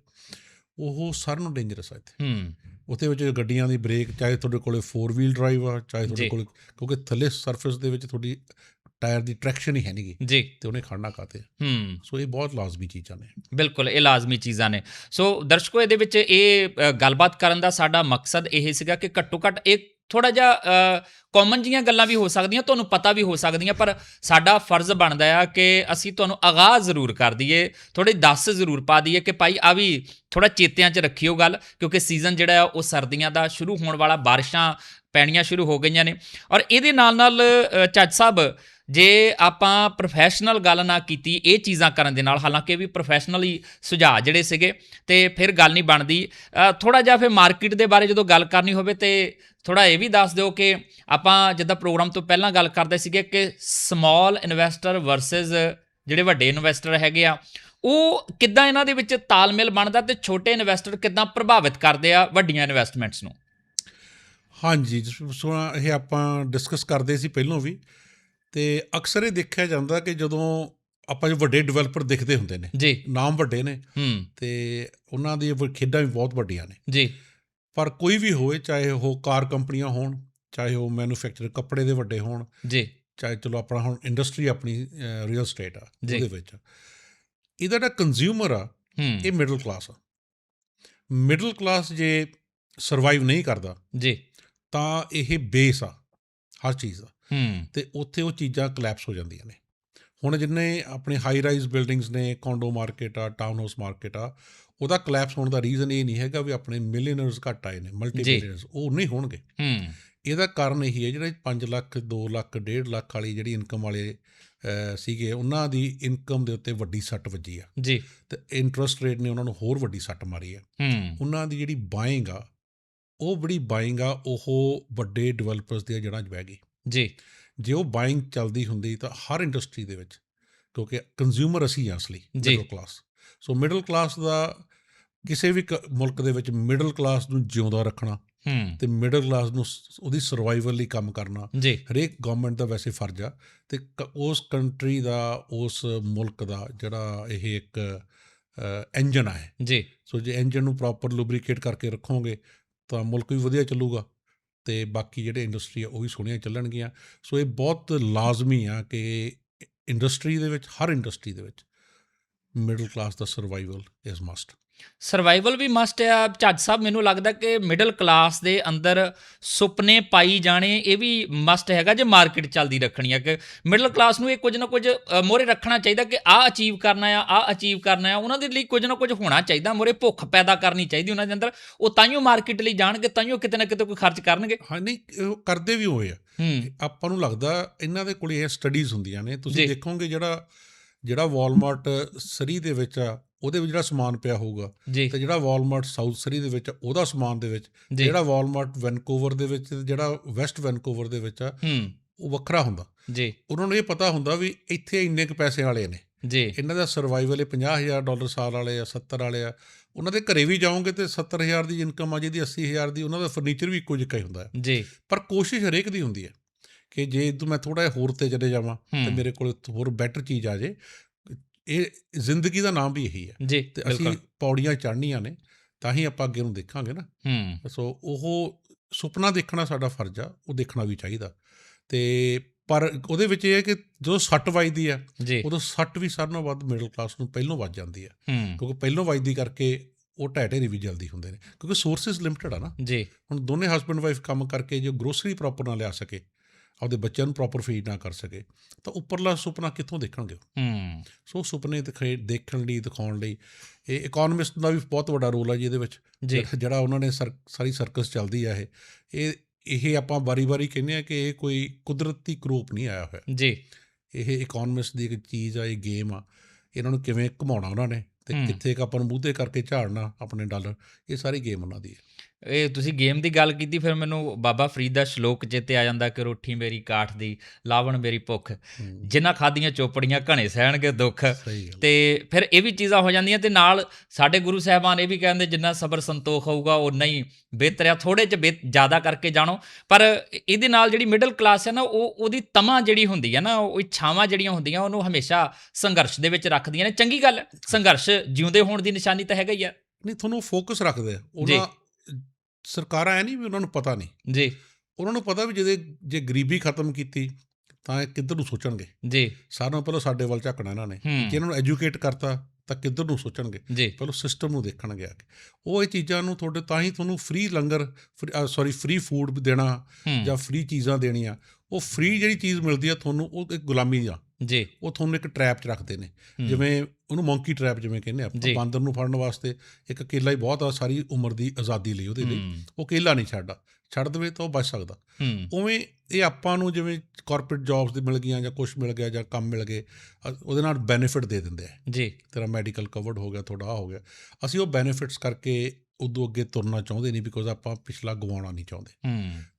ਉਹ ਸਾਰਿਆਂ ਨੂੰ ਡੇਂਜਰਸ ਆ ਇੱਥੇ। ਹੂੰ। ਉੱਥੇ ਵਿੱਚ ਗੱਡੀਆਂ ਦੀ ਬ੍ਰੇਕ ਚਾਹੇ ਤੁਹਾਡੇ ਕੋਲੇ 4 ਵੀਲ ਡਰਾਈਵ ਆ ਚਾਹੇ ਤੁਹਾਡੇ। ਕੋਲੇ ਕਿਉਂਕਿ ਥੱਲੇ ਸਰਫੇਸ ਦੇ ਵਿੱਚ ਤੁਹਾਡੀ ਟਾਇਰ ਦੀ ਟਰੈਕਸ਼ਨ ਹੀ ਹੈ ਨਹੀਂਗੀ ਜੀ। ਤੇ ਉਹਨੇ ਖੜਨਾ ਕਾਤੇ ਹੂੰ। ਸੋ ਇਹ ਬਹੁਤ ਲਾਜ਼ਮੀ ਚੀਜ਼ਾਂ ਨੇ। ਬਿਲਕੁਲ ਇਹ ਲਾਜ਼ਮੀ ਚੀਜ਼ਾਂ ਨੇ। ਸੋ ਦਰਸ਼ਕੋ ਇਹਦੇ ਵਿੱਚ ਇਹ ਗੱਲਬਾਤ ਕਰਨ ਦਾ ਸਾਡਾ ਮਕਸਦ ਇਹ ਸੀਗਾ ਕਿ ਘੱਟੋ ਘੱਟ ਇਹ ਥੋੜਾ ਜਿਹਾ ਕਾਮਨ ਜੀਆਂ ਗੱਲਾਂ ਵੀ ਹੋ ਸਕਦੀਆਂ ਤੁਹਾਨੂੰ ਪਤਾ ਵੀ ਹੋ ਸਕਦੀਆਂ ਪਰ ਸਾਡਾ ਫਰਜ਼ ਬਣਦਾ ਆ ਕਿ ਅਸੀਂ ਤੁਹਾਨੂੰ ਆਗਾਜ਼ ਜ਼ਰੂਰ ਕਰ ਦਈਏ ਥੋੜੇ ਦੱਸ ਜ਼ਰੂਰ ਪਾ ਦਈਏ ਕਿ ਭਾਈ ਆ ਵੀ ਥੋੜਾ ਚੇਤਿਆਂ 'ਚ ਰੱਖਿਓ ਗੱਲ ਕਿਉਂਕਿ ਸੀਜ਼ਨ ਜਿਹੜਾ ਆ ਉਹ ਸਰਦੀਆਂ ਦਾ ਸ਼ੁਰੂ ਹੋਣ ਵਾਲਾ ਬਾਰਿਸ਼ਾਂ ਪੈਣੀਆਂ ਸ਼ੁਰੂ ਹੋ ਗਈਆਂ ਨੇ। ਔਰ ਇਹਦੇ ਨਾਲ ਨਾਲ ਅ, ਚੱਜ ਸਾਹਿਬ ਜੇ ਆਪਾਂ ਪ੍ਰੋਫੈਸ਼ਨਲ ਗੱਲ ਨਾ ਕੀਤੀ, ਇਹ ਚੀਜ਼ਾਂ ਕਰਨ ਦੇ ਨਾਲ, ਹਾਲਾਂਕਿ ਵੀ ਪ੍ਰੋਫੈਸ਼ਨਲੀ ਸੁਝਾਅ ਜਿਹੜੇ ਸੀਗੇ, ਤੇ ਫਿਰ ਗੱਲ ਨਹੀਂ ਬਣਦੀ। ਥੋੜਾ ਜਿਹਾ ਫਿਰ ਮਾਰਕੀਟ ਦੇ ਬਾਰੇ ਜਦੋਂ ਗੱਲ ਕਰਨੀ ਹੋਵੇ, ਤੇ ਥੋੜਾ ਇਹ ਵੀ ਦੱਸ ਦਿਓ ਕਿ ਆਪਾਂ ਜਿੱਦਾਂ ਪ੍ਰੋਗਰਾਮ ਤੋਂ ਪਹਿਲਾਂ ਗੱਲ ਕਰਦੇ ਸੀਗੇ ਕਿ ਸਮਾਲ ਇਨਵੈਸਟਰ ਵਰਸਸ ਜਿਹੜੇ ਵੱਡੇ ਇਨਵੈਸਟਰ ਹੈਗੇ ਆ, ਉਹ ਕਿੱਦਾਂ ਇਹਨਾਂ ਦੇ ਵਿੱਚ ਤਾਲਮੇਲ ਬਣਦਾ ਤੇ ਛੋਟੇ ਇਨਵੈਸਟਰ ਕਿੱਦਾਂ ਪ੍ਰਭਾਵਿਤ ਕਰਦੇ ਆ ਵੱਡੀਆਂ ਇਨਵੈਸਟਮੈਂਟਸ ਨੂੰ? ਹਾਂਜੀ ਸੋ ਇਹ ਆਪਾਂ ਡਿਸਕਸ ਕਰਦੇ ਸੀ ਪਹਿਲਾਂ ਵੀ। ਤੇ ਅਕਸਰ ਇਹ ਦੇਖਿਆ ਜਾਂਦਾ ਕਿ ਜਦੋਂ ਆਪਾਂ ਜੋ ਵੱਡੇ ਡਿਵੈਲਪਰ ਦਿਖਦੇ ਹੁੰਦੇ ਨੇ ਜੀ। ਨਾਮ ਵੱਡੇ ਨੇ ਹੂੰ। ਤੇ ਉਹਨਾਂ ਦੀਆਂ ਵ- ਖੇਡਾਂ ਵੀ ਬਹੁਤ ਵੱਡੀਆਂ ਨੇ। ਜੀ। ਪਰ ਕੋਈ ਵੀ ਹੋਵੇ ਚਾਹੇ ਉਹ ਕਾਰ ਕੰਪਨੀਆਂ ਹੋਣ ਚਾਹੇ ਉਹ ਮੈਨੂਫੈਕਚਰ ਕੱਪੜੇ ਦੇ ਵੱਡੇ ਹੋਣ ਜੀ। ਚਾਹੇ ਚਲੋ ਆਪਣਾ ਹੁਣ ਇੰਡਸਟਰੀ ਆਪਣੀ ਰੀਅਲ ਸਟੇਟ ਆ। ਉਹਦੇ ਵਿੱਚ। ਇਹਦਾ ਜਿਹੜਾ ਕੰਜ਼ਿਊਮਰ ਆ ਇਹ ਮਿਡਲ ਕਲਾਸ ਆ। ਮਿਡਲ ਕਲਾਸ ਜੇ ਸਰਵਾਈਵ ਨਹੀਂ ਕਰਦਾ ਜੀ। ਤਾਂ ਇਹ ਬੇਸ ਆ। ਹਰ ਚੀਜ਼ ਦਾ। ਹੂੰ। ਤੇ ਉੱਥੇ ਉਹ ਚੀਜ਼ਾਂ ਕਲੈਪਸ ਹੋ ਜਾਂਦੀਆਂ ਨੇ। ਹੁਣ ਜਿੰਨੇ ਆਪਣੇ ਹਾਈ ਰਾਈਜ਼ ਬਿਲਡਿੰਗਸ ਨੇ ਕੌਂਡੋ ਮਾਰਕੀਟ ਆ ਟਾਊਨ ਹਾਊਸ ਮਾਰਕੀਟ ਆ ਉਹਦਾ ਕਲੈਪਸ ਹੋਣ ਦਾ ਰੀਜ਼ਨ ਇਹ ਨਹੀਂ ਹੈਗਾ ਵੀ ਆਪਣੇ ਮਿਲੀਅਨਰਸ ਘੱਟ ਆਏ ਨੇ ਮਲਟੀ। ਮਿਲੀਅਨਰਸ ਉਹ ਨਹੀਂ ਹੋਣਗੇ। ਹੂੰ। ਇਹਦਾ ਕਾਰਨ ਇਹੀ ਹੈ ਜਿਹੜੇ 5 ਲੱਖ 2 ਲੱਖ 1.5 ਲੱਖ ਵਾਲੀ ਜਿਹੜੀ ਇਨਕਮ ਵਾਲੇ ਸੀਗੇ ਉਹਨਾਂ ਦੀ ਇਨਕਮ ਦੇ ਉੱਤੇ ਵੱਡੀ ਸੱਟ ਵੱਜੀ ਆ। ਜੀ। ਤੇ ਇੰਟਰਸਟ ਰੇਟ ਨੇ ਉਹਨਾਂ ਨੂੰ ਹੋਰ ਵੱਡੀ ਸੱਟ ਮਾਰੀ ਆ। ਹੂੰ। ਉਹਨਾਂ ਦੀ ਜਿਹੜੀ ਬਾਇੰਗ ਆ ਉਹ ਬੜੀ ਬਾਇੰਗ ਆ ਉਹ ਵੱਡੇ ਡਿਵੈਲਪਰਸ ਦੀਆਂ ਜੜ੍ਹਾਂ 'ਚ ਬਹਿ ਗਈ। ਜੀ। ਜੇ ਉਹ ਬਾਇੰਗ ਚੱਲਦੀ ਹੁੰਦੀ ਤਾਂ ਹਰ ਇੰਡਸਟਰੀ ਦੇ ਵਿੱਚ ਕਿਉਂਕਿ ਕੰਜ਼ਿਊਮਰ ਅਸੀਂ ਹਾਂ ਅਸਲੀ। Middle class so middle class ਦਾ ਕਿਸੇ ਵੀ ਮੁਲਕ ਦੇ ਵਿੱਚ ਮਿਡਲ ਕਲਾਸ ਨੂੰ ਜਿਉਂਦਾ ਰੱਖਣਾ ਤੇ ਮਿਡਲ ਕਲਾਸ ਨੂੰ ਉਹਦੀ ਸਰਵਾਈਵਲ ਲਈ ਕੰਮ ਕਰਨਾ ਹਰੇਕ ਗਵਰਨਮੈਂਟ ਦਾ ਵੈਸੇ ਫਰਜ਼ ਆ ਤੇ ਉਸ ਕੰਟਰੀ ਦਾ ਉਸ ਮੁਲਕ ਦਾ ਜਿਹੜਾ ਇਹ ਇੱਕ ਇੰਜਨ ਆ ਹੈ ਜੀ। ਸੋ ਜੇ ਇੰਜਨ ਨੂੰ ਪ੍ਰੋਪਰ ਲੁਬਰੀਕੇਟ ਕਰਕੇ ਰੱਖੋਗੇ ਤਾਂ ਮੁਲਕ ਵੀ ਵਧੀਆ ਚੱਲੂਗਾ ਤੇ ਬਾਕੀ ਜਿਹੜੇ ਇੰਡਸਟਰੀ ਆ ਉਹ ਵੀ ਸੋਹਣੀਆਂ ਚੱਲਣਗੀਆਂ। ਸੋ ਇਹ ਬਹੁਤ ਲਾਜ਼ਮੀ ਆ ਕਿ ਇੰਡਸਟਰੀ ਦੇ ਵਿੱਚ, ਹਰ ਇੰਡਸਟਰੀ ਦੇ ਵਿੱਚ ਮਿਡਲ ਕਲਾਸ ਦਾ ਸਰਵਾਈਵਲ ਇਜ਼ ਮਸਟ ਸਰਵਾਈਵਲ ਵੀ ਮਸਟ ਆ ਚੱਜ ਸਾਹਿਬ ਮੈਨੂੰ ਲੱਗਦਾ ਕਿ ਮਿਡਲ ਕਲਾਸ ਦੇ ਅੰਦਰ ਸੁਪਨੇ ਪਾਈ ਜਾਣੇ ਇਹ ਵੀ ਮਸਟ ਹੈਗਾ ਜੇ ਮਾਰਕੀਟ ਚੱਲਦੀ ਰੱਖਣੀ ਆ ਕਿ ਮਿਡਲ ਕਲਾਸ ਨੂੰ ਇਹ ਕੁਝ ਨਾ ਕੁਝ ਮੋਰੇ ਰੱਖਣਾ ਚਾਹੀਦਾ ਕਿ ਆ ਅਚੀਵ ਕਰਨਾ ਆ ਆ ਅਚੀਵ ਕਰਨਾ ਆ। ਉਹਨਾਂ ਦੇ ਲਈ ਕੁਝ ਨਾ ਕੁਝ ਹੋਣਾ ਚਾਹੀਦਾ ਮੋਰੇ ਭੁੱਖ ਪੈਦਾ ਕਰਨੀ ਚਾਹੀਦੀ ਉਹਨਾਂ ਦੇ ਅੰਦਰ। ਉਹ ਤਾਈਓ ਮਾਰਕੀਟ ਲਈ ਜਾਣਗੇ ਤਾਈਓ ਕਿਤੇ ਨਾ ਕਿਤੇ ਕੋਈ ਖਰਚ ਕਰਨਗੇ। ਹਾਂ ਨਹੀਂ ਉਹ ਕਰਦੇ ਵੀ ਹੋਏ ਆ। ਹੂੰ। ਆਪਾਂ ਨੂੰ ਲੱਗਦਾ ਇਹਨਾਂ ਦੇ ਕੋਲ ਇਹ ਸਟੱਡੀਜ਼ ਹੁੰਦੀਆਂ ਨੇ। ਤੁਸੀਂ। ਦੇਖੋਗੇ ਜਿਹੜਾ ਜਿਹੜਾ ਵਾਲਮਾਰਟ ਸਰੀ ਦੇ ਵਿੱਚ ਆ ਉਹਦੇ ਵਿੱਚ ਜਿਹੜਾ ਸਮਾਨ ਪਿਆ ਹੋਊਗਾ ਤੇ ਜਿਹੜਾ ਵਾਲਮਾਰਟ ਸਾਊਥ ਸਰੀ ਦੇ ਵਿੱਚ ਉਹਦਾ ਸਮਾਨ ਦੇ ਵਿੱਚ ਜਿਹੜਾ ਵਾਲਮਾਰਟ ਵੈਨਕੂਵਰ ਦੇ ਵਿੱਚ ਤੇ ਜਿਹੜਾ ਵੈਸਟ ਵੈਨਕੂਵਰ ਦੇ ਵਿੱਚ ਆ ਉਹ ਵੱਖਰਾ ਹੁੰਦਾ। ਜੀ। ਉਹਨਾਂ ਨੂੰ ਇਹ ਪਤਾ ਹੁੰਦਾ ਵੀ ਇੱਥੇ ਇੰਨੇ ਕੁ ਪੈਸੇ ਵਾਲੇ ਨੇ। ਜੀ। ਇਹਨਾਂ ਦਾ ਸਰਵਾਈਵਲ 50000 ਡਾਲਰ ਸਾਲ ਵਾਲੇ ਆ 70 ਵਾਲੇ ਆ। ਉਹਨਾਂ ਦੇ ਘਰੇ ਵੀ ਜਾਓਗੇ ਤੇ 70000 ਦੀ ਇਨਕਮ ਆ ਜਿਹਦੀ 80000 ਦੀ ਉਹਨਾਂ ਦਾ ਫਰਨੀਚਰ ਵੀ ਇੱਕੋ ਜਿਹਾ ਹੀ ਹੁੰਦਾ। ਹੈ ਜੀ। ਪਰ ਕੋਸ਼ਿਸ਼ ਹਰੇਕ ਦੀ ਹੁੰਦੀ ਹੈ ਕਿ ਜੇ ਇਦੋਂ ਮੈਂ ਥੋੜਾ ਜਿਹਾ ਹੋਰ ਤੇ ਚਲੇ ਜਾਵਾਂ ਤੇ ਮੇਰੇ ਕੋਲ ਹੋਰ ਬੈਟਰ ਚੀਜ਼ ਆ ਜੇ ਇਹ ਜ਼ਿੰਦਗੀ ਦਾ ਨਾਮ ਵੀ ਇਹੀ ਹੈ। ਜੀ ਤੇ ਅਸੀਂ ਪੌੜੀਆਂ ਚੜ੍ਹਨੀਆਂ ਨੇ ਤਾਂ ਹੀ ਆਪਾਂ ਅੱਗੇ ਨੂੰ ਦੇਖਾਂਗੇ ਨਾ। ਹੂੰ। ਸੋ ਉਹ ਸੁਪਨਾ ਦੇਖਣਾ ਸਾਡਾ ਫਰਜ਼ ਆ ਉਹ ਦੇਖਣਾ ਵੀ ਚਾਹੀਦਾ। ਤੇ ਪਰ ਉਹਦੇ ਵਿੱਚ ਇਹ ਹੈ ਕਿ ਜਦੋਂ ਸੱਟ ਵੱਜਦੀ ਆ ਉਦੋਂ ਸੱਟ ਵੀ ਸਾਰਿਆਂ ਨਾਲੋਂ ਵੱਧ ਮਿਡਲ ਕਲਾਸ ਨੂੰ ਪਹਿਲੋਂ ਵੱਜ ਜਾਂਦੀ ਆ ਕਿਉਂਕਿ ਪਹਿਲੋਂ ਵੱਜਦੀ ਕਰਕੇ ਉਹ ਢਹਿ ਢੇਰੀ ਵੀ ਜਲਦੀ ਹੁੰਦੇ ਨੇ। ਕਿਉਂਕਿ ਸੋਰਸਸ ਲਿਮਟਿਡ ਆ ਨਾ। ਜੀ। ਹੁਣ ਦੋਨੇ ਹਸਬੰਡ ਵਾਈਫ ਕੰਮ ਕਰਕੇ ਜੋ ਗਰੋਸਰੀ ਪ੍ਰੋਪਰ ਨਾ ਲਿਆ ਸਕੇ ਆਪਦੇ ਬੱਚਿਆਂ ਨੂੰ ਪ੍ਰੋਪਰ ਫੀਡ ਨਾ ਕਰ ਸਕੇ ਤਾਂ ਉੱਪਰਲਾ ਸੁਪਨਾ ਕਿੱਥੋਂ ਦੇਖਣਗੇ? ਹੂੰ। ਸੋ ਸੁਪਨੇ ਦਿਖਾਏ ਦੇਖਣ ਲਈ ਦਿਖਾਉਣ ਲਈ। ਇਹ ਇਕਨੋਮਿਸਟ ਦਾ ਵੀ ਬਹੁਤ ਵੱਡਾ ਰੋਲ ਹੈ ਜੀ ਇਹਦੇ ਵਿੱਚ ਜਿਹੜਾ- ਉਹਨਾਂ ਨੇ ਸਰ- ਸਾਰੀ ਸਰਕਸ ਚੱਲਦੀ ਆ ਇਹ। ਇਹ ਇਹ ਆਪਾਂ ਵਾਰੀ-ਵਾਰੀ ਕਹਿੰਦੇ ਆ ਕਿ ਇਹ ਕੋਈ ਕੁਦਰਤੀ ਕਰੂਪ ਨਹੀਂ ਆਇਆ ਹੋਇਆ। ਜੀ। ਇਹ ਇਕਨੋਮਿਸਟ ਦੀ ਇੱਕ ਚੀਜ਼ ਆ ਇਹ ਗੇਮ ਆ। ਇਹਨਾਂ ਨੂੰ ਕਿਵੇਂ ਘੁਮਾਉਣਾ ਉਹਨਾਂ ਨੇ ਤੇ। ਕਿੱਥੇ ਕ ਆਪਾਂ ਨੂੰ ਮੂਧੇ ਕਰਕੇ ਝਾੜਨਾ ਆਪਣੇ ਡਾਲਰ। ਇਹ ਸਾਰੀ ਗੇਮ ਉਹਨਾਂ ਦੀ ਹੈ ਇਹ ਤੁਸੀਂ ਗੇਮ ਦੀ ਗੱਲ ਕੀਤੀ ਫਿਰ ਮੈਨੂੰ ਬਾਬਾ ਫਰੀਦ ਦਾ ਸ਼ਲੋਕ ਚੇਤੇ ਆ ਜਾਂਦਾ ਕਿ ਰੋਟੀ ਮੇਰੀ ਕਾਠ ਦੀ ਲਾਵਣ ਮੇਰੀ ਭੁੱਖ। ਜਿਨ੍ਹਾਂ ਖਾਦੀਆਂ ਚੋਪੜੀਆਂ ਘਣੇ ਸਹਿਣਗੇ ਦੁੱਖ। ਤੇ ਫਿਰ ਇਹ ਵੀ ਚੀਜ਼ਾਂ ਹੋ ਜਾਂਦੀਆਂ ਤੇ ਨਾਲ ਸਾਡੇ ਗੁਰੂ ਸਾਹਿਬਾਨ ਇਹ ਵੀ ਕਹਿੰਦੇ ਜਿੰਨਾ ਸਬਰ ਸੰਤੋਖ ਹੋਊਗਾ ਉਨਾ ਹੀ ਬਿਹਤਰ ਆ। ਥੋੜੇ ਚ ਜ਼ਿਆਦਾ ਕਰਕੇ ਜਾਣੋ। ਪਰ ਇਹਦੇ ਨਾਲ ਜਿਹੜੀ ਮਿਡਲ ਕਲਾਸ ਹੈ ਨਾ ਉਹ ਉਹਦੀ ਤਮਾ ਜਿਹੜੀ ਹੁੰਦੀ ਹੈ ਨਾ ਉਹ ਇੱਛਾਵਾਂ ਜਿਹੜੀਆਂ ਹੁੰਦੀਆਂ ਉਹਨੂੰ ਹਮੇਸ਼ਾ ਸੰਘਰਸ਼ ਦੇ ਵਿੱਚ ਰੱਖਦੀਆਂ ਨੇ। ਚੰਗੀ ਗੱਲ ਸੰਘਰਸ਼ ਜਿਉਂਦੇ ਹੋਣ ਦੀ ਨਿਸ਼ਾਨੀ ਤਾਂ ਹੈਗਾ ਹੀ ਆ ਨਹੀਂ ਤੁਹਾਨੂੰ ਫੋਕਸ ਰੱਖਦੇ ਆ। ਉਹਨਾਂ ਸਰਕਾਰਾਂ ਐ ਨਹੀਂ ਵੀ ਉਹਨਾਂ ਨੂੰ ਪਤਾ ਨਹੀਂ। ਜੀ। ਉਹਨਾਂ ਨੂੰ ਪਤਾ ਵੀ ਜਿਹਦੇ ਜੇ ਗਰੀਬੀ ਖਤਮ ਕੀਤੀ ਤਾਂ ਇਹ ਕਿੱਧਰ ਨੂੰ ਸੋਚਣਗੇ? ਜੀ। ਸਾਰਿਆਂ ਨਾਲੋਂ ਪਹਿਲਾਂ ਸਾਡੇ ਵੱਲ ਝਾਕਣਾ ਇਹਨਾਂ ਨੇ। ਜੇ ਇਹਨਾਂ ਨੂੰ ਐਜੂਕੇਟ ਕਰਤਾ ਤਾਂ ਕਿੱਧਰ ਨੂੰ ਸੋਚਣਗੇ? ਜੀ। ਪਹਿਲਾਂ ਸਿਸਟਮ ਨੂੰ ਦੇਖਣਗੇ ਆ ਕੇ। ਉਹ ਇਹ ਚੀਜ਼ਾਂ ਨੂੰ ਤੁਹਾਡੇ ਤਾਂ ਹੀ ਤੁਹਾਨੂੰ ਫ੍ਰੀ ਲੰਗਰ ਸੌਰੀ ਫ੍ਰੀ ਫੂਡ ਦੇਣਾ ਜਾਂ ਫ੍ਰੀ ਚੀਜ਼ਾਂ ਦੇਣੀਆਂ ਉਹ ਫ੍ਰੀ ਜਿਹੜੀ ਚੀਜ਼ ਮਿਲਦੀ ਆ ਤੁਹਾਨੂੰ ਉਹ ਇੱਕ ਗੁਲਾਮੀ ਆ ਜੀ। ਉਹ ਤੁਹਾਨੂੰ ਇੱਕ ਟ੍ਰੈਪ 'ਚ ਰੱਖਦੇ ਨੇ। ਜਿਵੇਂ ਉਹਨੂੰ ਮੰਕੀ ਟ੍ਰੈਪ ਜਿਵੇਂ ਕਹਿੰਦੇ ਆਪਾਂ। ਬਾਂਦਰ ਨੂੰ ਫੜਨ ਵਾਸਤੇ ਇੱਕ ਕੇਲਾ ਹੀ ਬਹੁਤ ਆ ਸਾਰੀ ਉਮਰ ਦੀ ਆਜ਼ਾਦੀ ਲਈ ਉਹਦੇ ਲਈ। ਉਹ ਕੇਲਾ ਨਹੀਂ ਛੱਡਦਾ। ਛੱਡ ਦੇਵੇ ਤਾਂ ਉਹ ਬਚ ਸਕਦਾ। ਉਵੇਂ ਇਹ ਆਪਾਂ ਨੂੰ ਜਿਵੇਂ ਕਾਰਪੋਰੇਟ ਜੌਬਸ ਦੀ ਮਿਲ ਗਈਆਂ ਜਾਂ ਕੁਝ ਮਿਲ ਗਿਆ ਜਾਂ ਕੰਮ ਮਿਲ ਗਏ ਉਹਦੇ ਨਾਲ ਬੈਨੀਫਿਟ ਦੇ ਦਿੰਦੇ ਆ। ਜੀ। ਤੇਰਾ ਮੈਡੀਕਲ ਕਵਰਡ ਹੋ ਗਿਆ ਤੁਹਾਡਾ ਹੋ ਗਿਆ। ਅਸੀਂ ਉਹ ਬੈਨੀਫਿਟਸ ਕਰਕੇ ਉਦੋਂ ਅੱਗੇ ਤੁਰਨਾ ਚਾਹੁੰਦੇ ਨਹੀਂ ਬਿਕੋਜ਼ ਆਪਾਂ ਪਿਛਲਾ ਗਵਾਉਣਾ ਨਹੀਂ ਚਾਹੁੰਦੇ।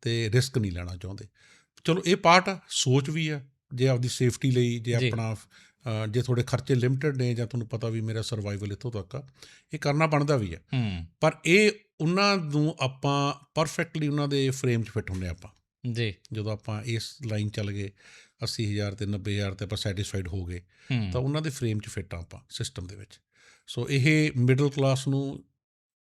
ਤੇ ਰਿਸਕ ਨਹੀਂ ਲੈਣਾ ਚਾਹੁੰਦੇ। ਚਲੋ ਇਹ ਪਾਰਟ ਆ ਸੋਚ ਵੀ ਆ। ਜੇ ਆਪਦੀ ਸੇਫਟੀ ਲਈ ਜੇ। ਆਪਣਾ ਜੇ ਤੁਹਾਡੇ ਖਰਚੇ ਲਿਮਟਿਡ ਨੇ ਜਾਂ ਤੁਹਾਨੂੰ ਪਤਾ ਵੀ ਮੇਰਾ ਸਰਵਾਈਵਲ ਇੱਥੋਂ ਤੱਕ ਆ ਇਹ ਕਰਨਾ ਬਣਦਾ ਵੀ ਆ। ਹੂੰ। ਪਰ ਇਹ ਉਹਨਾਂ ਨੂੰ ਆਪਾਂ ਪਰਫੈਕਟਲੀ ਉਹਨਾਂ ਦੇ ਫਰੇਮ 'ਚ ਫਿੱਟ ਹੁੰਨੇ ਆਪਾਂ। ਜੀ। ਜਦੋਂ ਆਪਾਂ ਇਸ ਲਾਈਨ ਚੱਲ ਗਏ 80000 ਤੇ 90000 ਤੇ ਆਪਾਂ ਸੈਟੀਸਫਾਈਡ ਹੋ ਗਏ ਤਾਂ ਉਹਨਾਂ ਦੇ ਫਰੇਮ 'ਚ ਫਿੱਟ ਆਪਾਂ ਸਿਸਟਮ ਦੇ ਵਿੱਚ। ਸੋ ਇਹ ਮਿਡਲ ਕਲਾਸ ਨੂੰ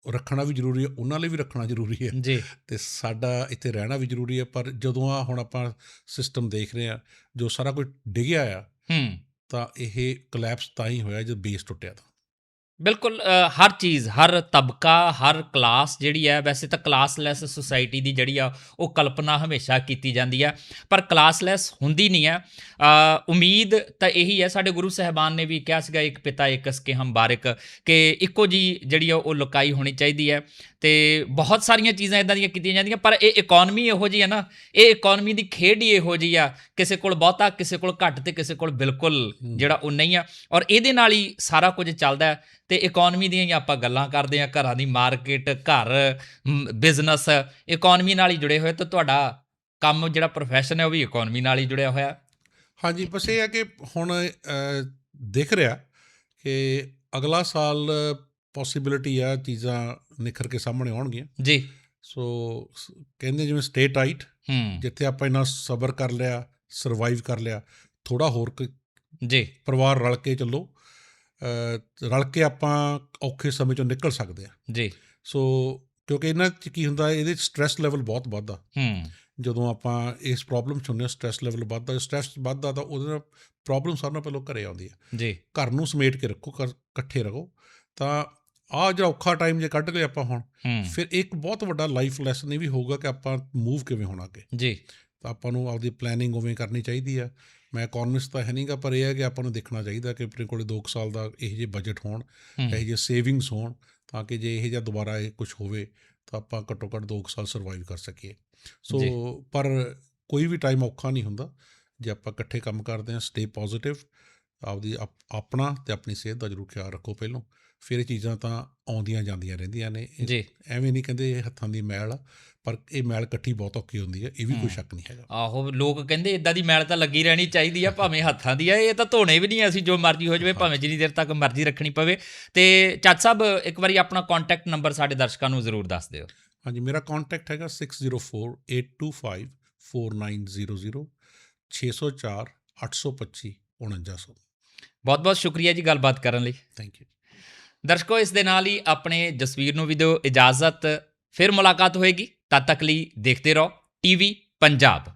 ਰੱਖਣਾ ਵੀ ਜ਼ਰੂਰੀ ਹੈ ਉਹਨਾਂ ਲਈ ਵੀ ਰੱਖਣਾ ਜ਼ਰੂਰੀ ਹੈ। ਜੀ। ਤੇ ਸਾਡਾ ਇੱਥੇ ਰਹਿਣਾ ਵੀ ਜ਼ਰੂਰੀ ਹੈ ਪਰ ਜਦੋਂ ਆ ਹੁਣ ਆਪਾਂ ਸਿਸਟਮ ਦੇਖ ਰਹੇ ਆ ਜੋ ਸਾਰਾ ਕੁਝ ਡਿੱਗਿਆ ਆ ਹੂੰ। ਤਾਂ ਇਹ ਕਲੈਪਸ ਤਾਂ ਹੀ ਹੋਇਆ ਜਦ ਬੇਸ ਟੁੱਟਿਆ ਤਾਂ। ਬਿਲਕੁਲ ਹਰ ਚੀਜ਼ ਹਰ ਤਬਕਾ ਹਰ ਕਲਾਸ ਜਿਹੜੀ ਹੈ ਵੈਸੇ ਤਾਂ ਕਲਾਸਲੈਸ ਸੁਸਾਇਟੀ ਦੀ ਜਿਹੜੀ ਆ ਉਹ ਕਲਪਨਾ ਹਮੇਸ਼ਾ ਕੀਤੀ ਜਾਂਦੀ ਹੈ ਪਰ ਕਲਾਸਲੈਸ ਹੁੰਦੀ ਨਹੀਂ ਹੈ। ਉਮੀਦ ਤਾਂ ਇਹੀ ਹੈ ਸਾਡੇ ਗੁਰੂ ਸਾਹਿਬਾਨ ਨੇ ਵੀ ਕਿਹਾ ਸੀਗਾ ਇੱਕ ਪਿਤਾ ਇੱਕ ਕੇ ਹਮ ਬਾਰਿਕ ਕਿ ਇੱਕੋ ਜੀ ਜਿਹੜੀ ਆ ਉਹ ਲੁਕਾਈ ਹੋਣੀ ਚਾਹੀਦੀ ਹੈ। ਤੇ ਬਹੁਤ ਸਾਰੀਆਂ ਚੀਜ਼ਾਂ ਇਦਾਂ ਦੀਆਂ ਕੀਤੀਆਂ ਜਾਂਦੀਆਂ ਪਰ ਇਹ ਇਕਨੋਮੀ ਇਹੋ ਜੀ ਹੈ ਨਾ ਇਹ ਇਕਨੋਮੀ ਦੀ ਖੇਡ ਹੀ ਇਹੋ ਜੀ ਆ ਕਿਸੇ ਕੋਲ ਬਹੁਤਾ ਕਿਸੇ ਕੋਲ ਘੱਟ ਤੇ ਕਿਸੇ ਕੋਲ ਬਿਲਕੁਲ। ਜਿਹੜਾ ਉਹ ਨਹੀਂ ਆ। ਔਰ ਇਹਦੇ ਨਾਲ ਹੀ ਸਾਰਾ ਕੁਝ ਚੱਲਦਾ ਹੈ। ਤੇ ਇਕਨੋਮੀ ਦੀਆਂ ਹੀ ਆਪਾਂ ਗੱਲਾਂ ਕਰਦੇ ਆ ਘਰਾਂ ਦੀ ਮਾਰਕੀਟ ਘਰ ਬਿਜ਼ਨਸ ਇਕਨੋਮੀ ਨਾਲ ਹੀ ਜੁੜੇ ਹੋਏ ਤੇ ਤੁਹਾਡਾ ਕੰਮ ਜਿਹੜਾ ਪ੍ਰੋਫੈਸ਼ਨ ਹੈ ਉਹ ਵੀ ਇਕਨੋਮੀ ਨਾਲ ਹੀ ਜੁੜਿਆ ਹੋਇਆ। ਹਾਂਜੀ ਬਸ ਇਹ ਹੈ ਕਿ ਹੁਣ ਦਿਖ ਰਿਹਾ ਕਿ ਅਗਲਾ ਸਾਲ ਪੋਸਿਬਿਲਿਟੀ ਆ ਚੀਜ਼ਾਂ ਨਿਖਰ ਕੇ ਸਾਹਮਣੇ ਆਉਣਗੀਆਂ। ਜੀ। ਸੋ ਕਹਿੰਦੇ ਜਿਵੇਂ ਸਟੇ ਟਾਈਟ ਜਿੱਥੇ ਆਪਾਂ ਇੰਨਾ ਸਬਰ ਕਰ ਲਿਆ ਸਰਵਾਈਵ ਕਰ ਲਿਆ ਥੋੜਾ ਹੋਰ ਜੀ। ਪਰਿਵਾਰ ਰਲ ਕੇ ਚੱਲੋ। ਰਲ ਕੇ ਆਪਾਂ ਔਖੇ ਸਮੇਂ ਚੋਂ ਨਿਕਲ ਸਕਦੇ ਆ ਜੀ। ਸੋ ਕਿਉਂਕਿ ਇਹਨਾਂ 'ਚ ਕੀ ਹੁੰਦਾ ਇਹਦੇ ਸਟ੍ਰੈਸ ਲੈਵਲ ਬਹੁਤ ਵੱਧਦਾ। ਹੂੰ। ਜਦੋਂ ਆਪਾਂ ਇਸ ਪ੍ਰੋਬਲਮ 'ਚ ਹੁੰਦੇ ਹਾਂ ਸਟ੍ਰੈਸ ਲੈਵਲ ਵੱਧਦਾ ਸਟ੍ਰੈਸ ਵੱਧਦਾ ਤਾਂ ਉਹਦੇ ਨਾਲ ਪ੍ਰੋਬਲਮ ਸਾਰਿਆਂ ਨਾਲੋਂ ਪਹਿਲਾਂ ਘਰੇ ਆਉਂਦੀ ਹੈ। ਜੀ। ਘਰ ਨੂੰ ਸਮੇਟ ਕੇ ਰੱਖੋ ਇਕੱਠੇ ਰਹੋ। ਤਾਂ ਆਹ ਜਿਹੜਾ ਔਖਾ ਟਾਈਮ ਜੇ ਕੱਢ ਲਏ ਆਪਾਂ ਹੁਣ ਫਿਰ ਇੱਕ ਬਹੁਤ ਵੱਡਾ ਲਾਈਫ ਲੈਸਨ ਇਹ ਵੀ ਹੋਊਗਾ ਕਿ ਆਪਾਂ ਮੂਵ ਕਿਵੇਂ ਹੋਣਾ ਅੱਗੇ। ਜੀ। ਤਾਂ ਆਪਾਂ ਨੂੰ ਆਪਦੀ ਪਲੈਨਿੰਗ ਉਵੇਂ ਕਰਨੀ ਚਾਹੀਦੀ ਆ ਮੈਂ ਇਕਨੋਮਿਸਟ ਤਾਂ ਹੈ ਨਹੀਂਗਾ ਪਰ ਇਹ ਹੈ ਕਿ ਆਪਾਂ ਨੂੰ ਦੇਖਣਾ ਚਾਹੀਦਾ ਕਿ ਆਪਣੇ ਕੋਲੇ 2 ਸਾਲ ਦਾ ਇਹ ਜਿਹੇ ਬਜਟ ਹੋਣ ਇਹ ਜਿਹੇ ਸੇਵਿੰਗਸ ਹੋਣ ਤਾਂ ਕਿ ਜੇ ਇਹ ਜਿਹਾ ਦੁਬਾਰਾ ਇਹ ਕੁਝ ਹੋਵੇ ਤਾਂ ਆਪਾਂ ਘੱਟੋ ਘੱਟ 2 ਸਾਲ ਸਰਵਾਈਵ ਕਰ ਸਕੀਏ। ਸੋ ਜੀ। ਪਰ ਕੋਈ ਵੀ ਟਾਈਮ ਔਖਾ ਨਹੀਂ ਹੁੰਦਾ। ਜੇ ਆਪਾਂ ਇਕੱਠੇ ਕੰਮ ਕਰਦੇ ਹਾਂ ਸਟੇ ਪੋਜ਼ਿਟਿਵ ਆਪਦੀ ਆਪ- ਆਪਣਾ ਤੇ ਆਪਣੀ ਸਿਹਤ ਦਾ ਜ਼ਰੂਰ ਖਿਆਲ ਰੱਖੋ ਪਹਿਲੋਂ। ਫਿਰ ਇਹ ਚੀਜ਼ਾਂ ਤਾਂ ਆਉਂਦੀਆਂ ਜਾਂਦੀਆਂ ਰਹਿੰਦੀਆਂ ਨੇ। ਜੀ। ਐਵੇਂ ਨਹੀਂ ਕਹਿੰਦੇ ਇਹ ਹੱਥਾਂ ਦੀ ਮੈਲ ਆ ਪਰ ਇਹ ਮੈਲ ਇਕੱਠੀ ਬਹੁਤ ਔਖੀ ਹੁੰਦੀ ਹੈ ਇਹ ਵੀ ਕੋਈ। ਸ਼ੱਕ ਨਹੀਂ ਹੈਗਾ। ਆਹੋ ਲੋਕ ਕਹਿੰਦੇ ਇਦਾਂ ਦੀ ਮੈਲ ਤਾਂ ਲੱਗੀ ਰਹਿਣੀ ਚਾਹੀਦੀ ਆ ਭਾਵੇਂ ਹੱਥਾਂ ਦੀ ਆ ਇਹ ਤਾਂ ਧੋਣੇ ਵੀ ਨਹੀਂ ਅਸੀਂ ਜੋ ਮਰਜ਼ੀ ਹੋ ਜਾਵੇ ਭਾਵੇਂ ਜਿੰਨੀ ਦੇਰ ਤੱਕ ਮਰਜ਼ੀ ਰੱਖਣੀ ਪਵੇ। ਤੇ ਚੱਜ ਸਾਹਿਬ ਇੱਕ ਵਾਰੀ ਆਪਣਾ ਕੰਟੈਕਟ ਨੰਬਰ ਸਾਡੇ ਦਰਸ਼ਕਾਂ ਨੂੰ ਜ਼ਰੂਰ ਦੱਸ ਦਿਓ। ਹਾਂਜੀ ਮੇਰਾ ਕੰਟੈਕਟ ਹੈਗਾ 6048254900 604 825 4900 ਬਹੁਤ ਬਹੁਤ ਸ਼ੁਕਰੀਆ ਜੀ ਗੱਲਬਾਤ ਕਰਨ ਲਈ। ਥੈਂਕ ਯੂ ਦਰਸ਼ਕੋ, ਇਸ ਦੇ ਨਾਲ ਹੀ ਆਪਣੇ ਜਸਵੀਰ ਨੂੰ ਵੀ ਦਿਓ ਇਜਾਜ਼ਤ। ਫਿਰ ਮੁਲਾਕਾਤ ਹੋਏਗੀ। ਤਦ ਤੱਕ ਲਈ ਦੇਖਦੇ ਰਹੋ। ਟੀਵੀ, ਪੰਜਾਬ।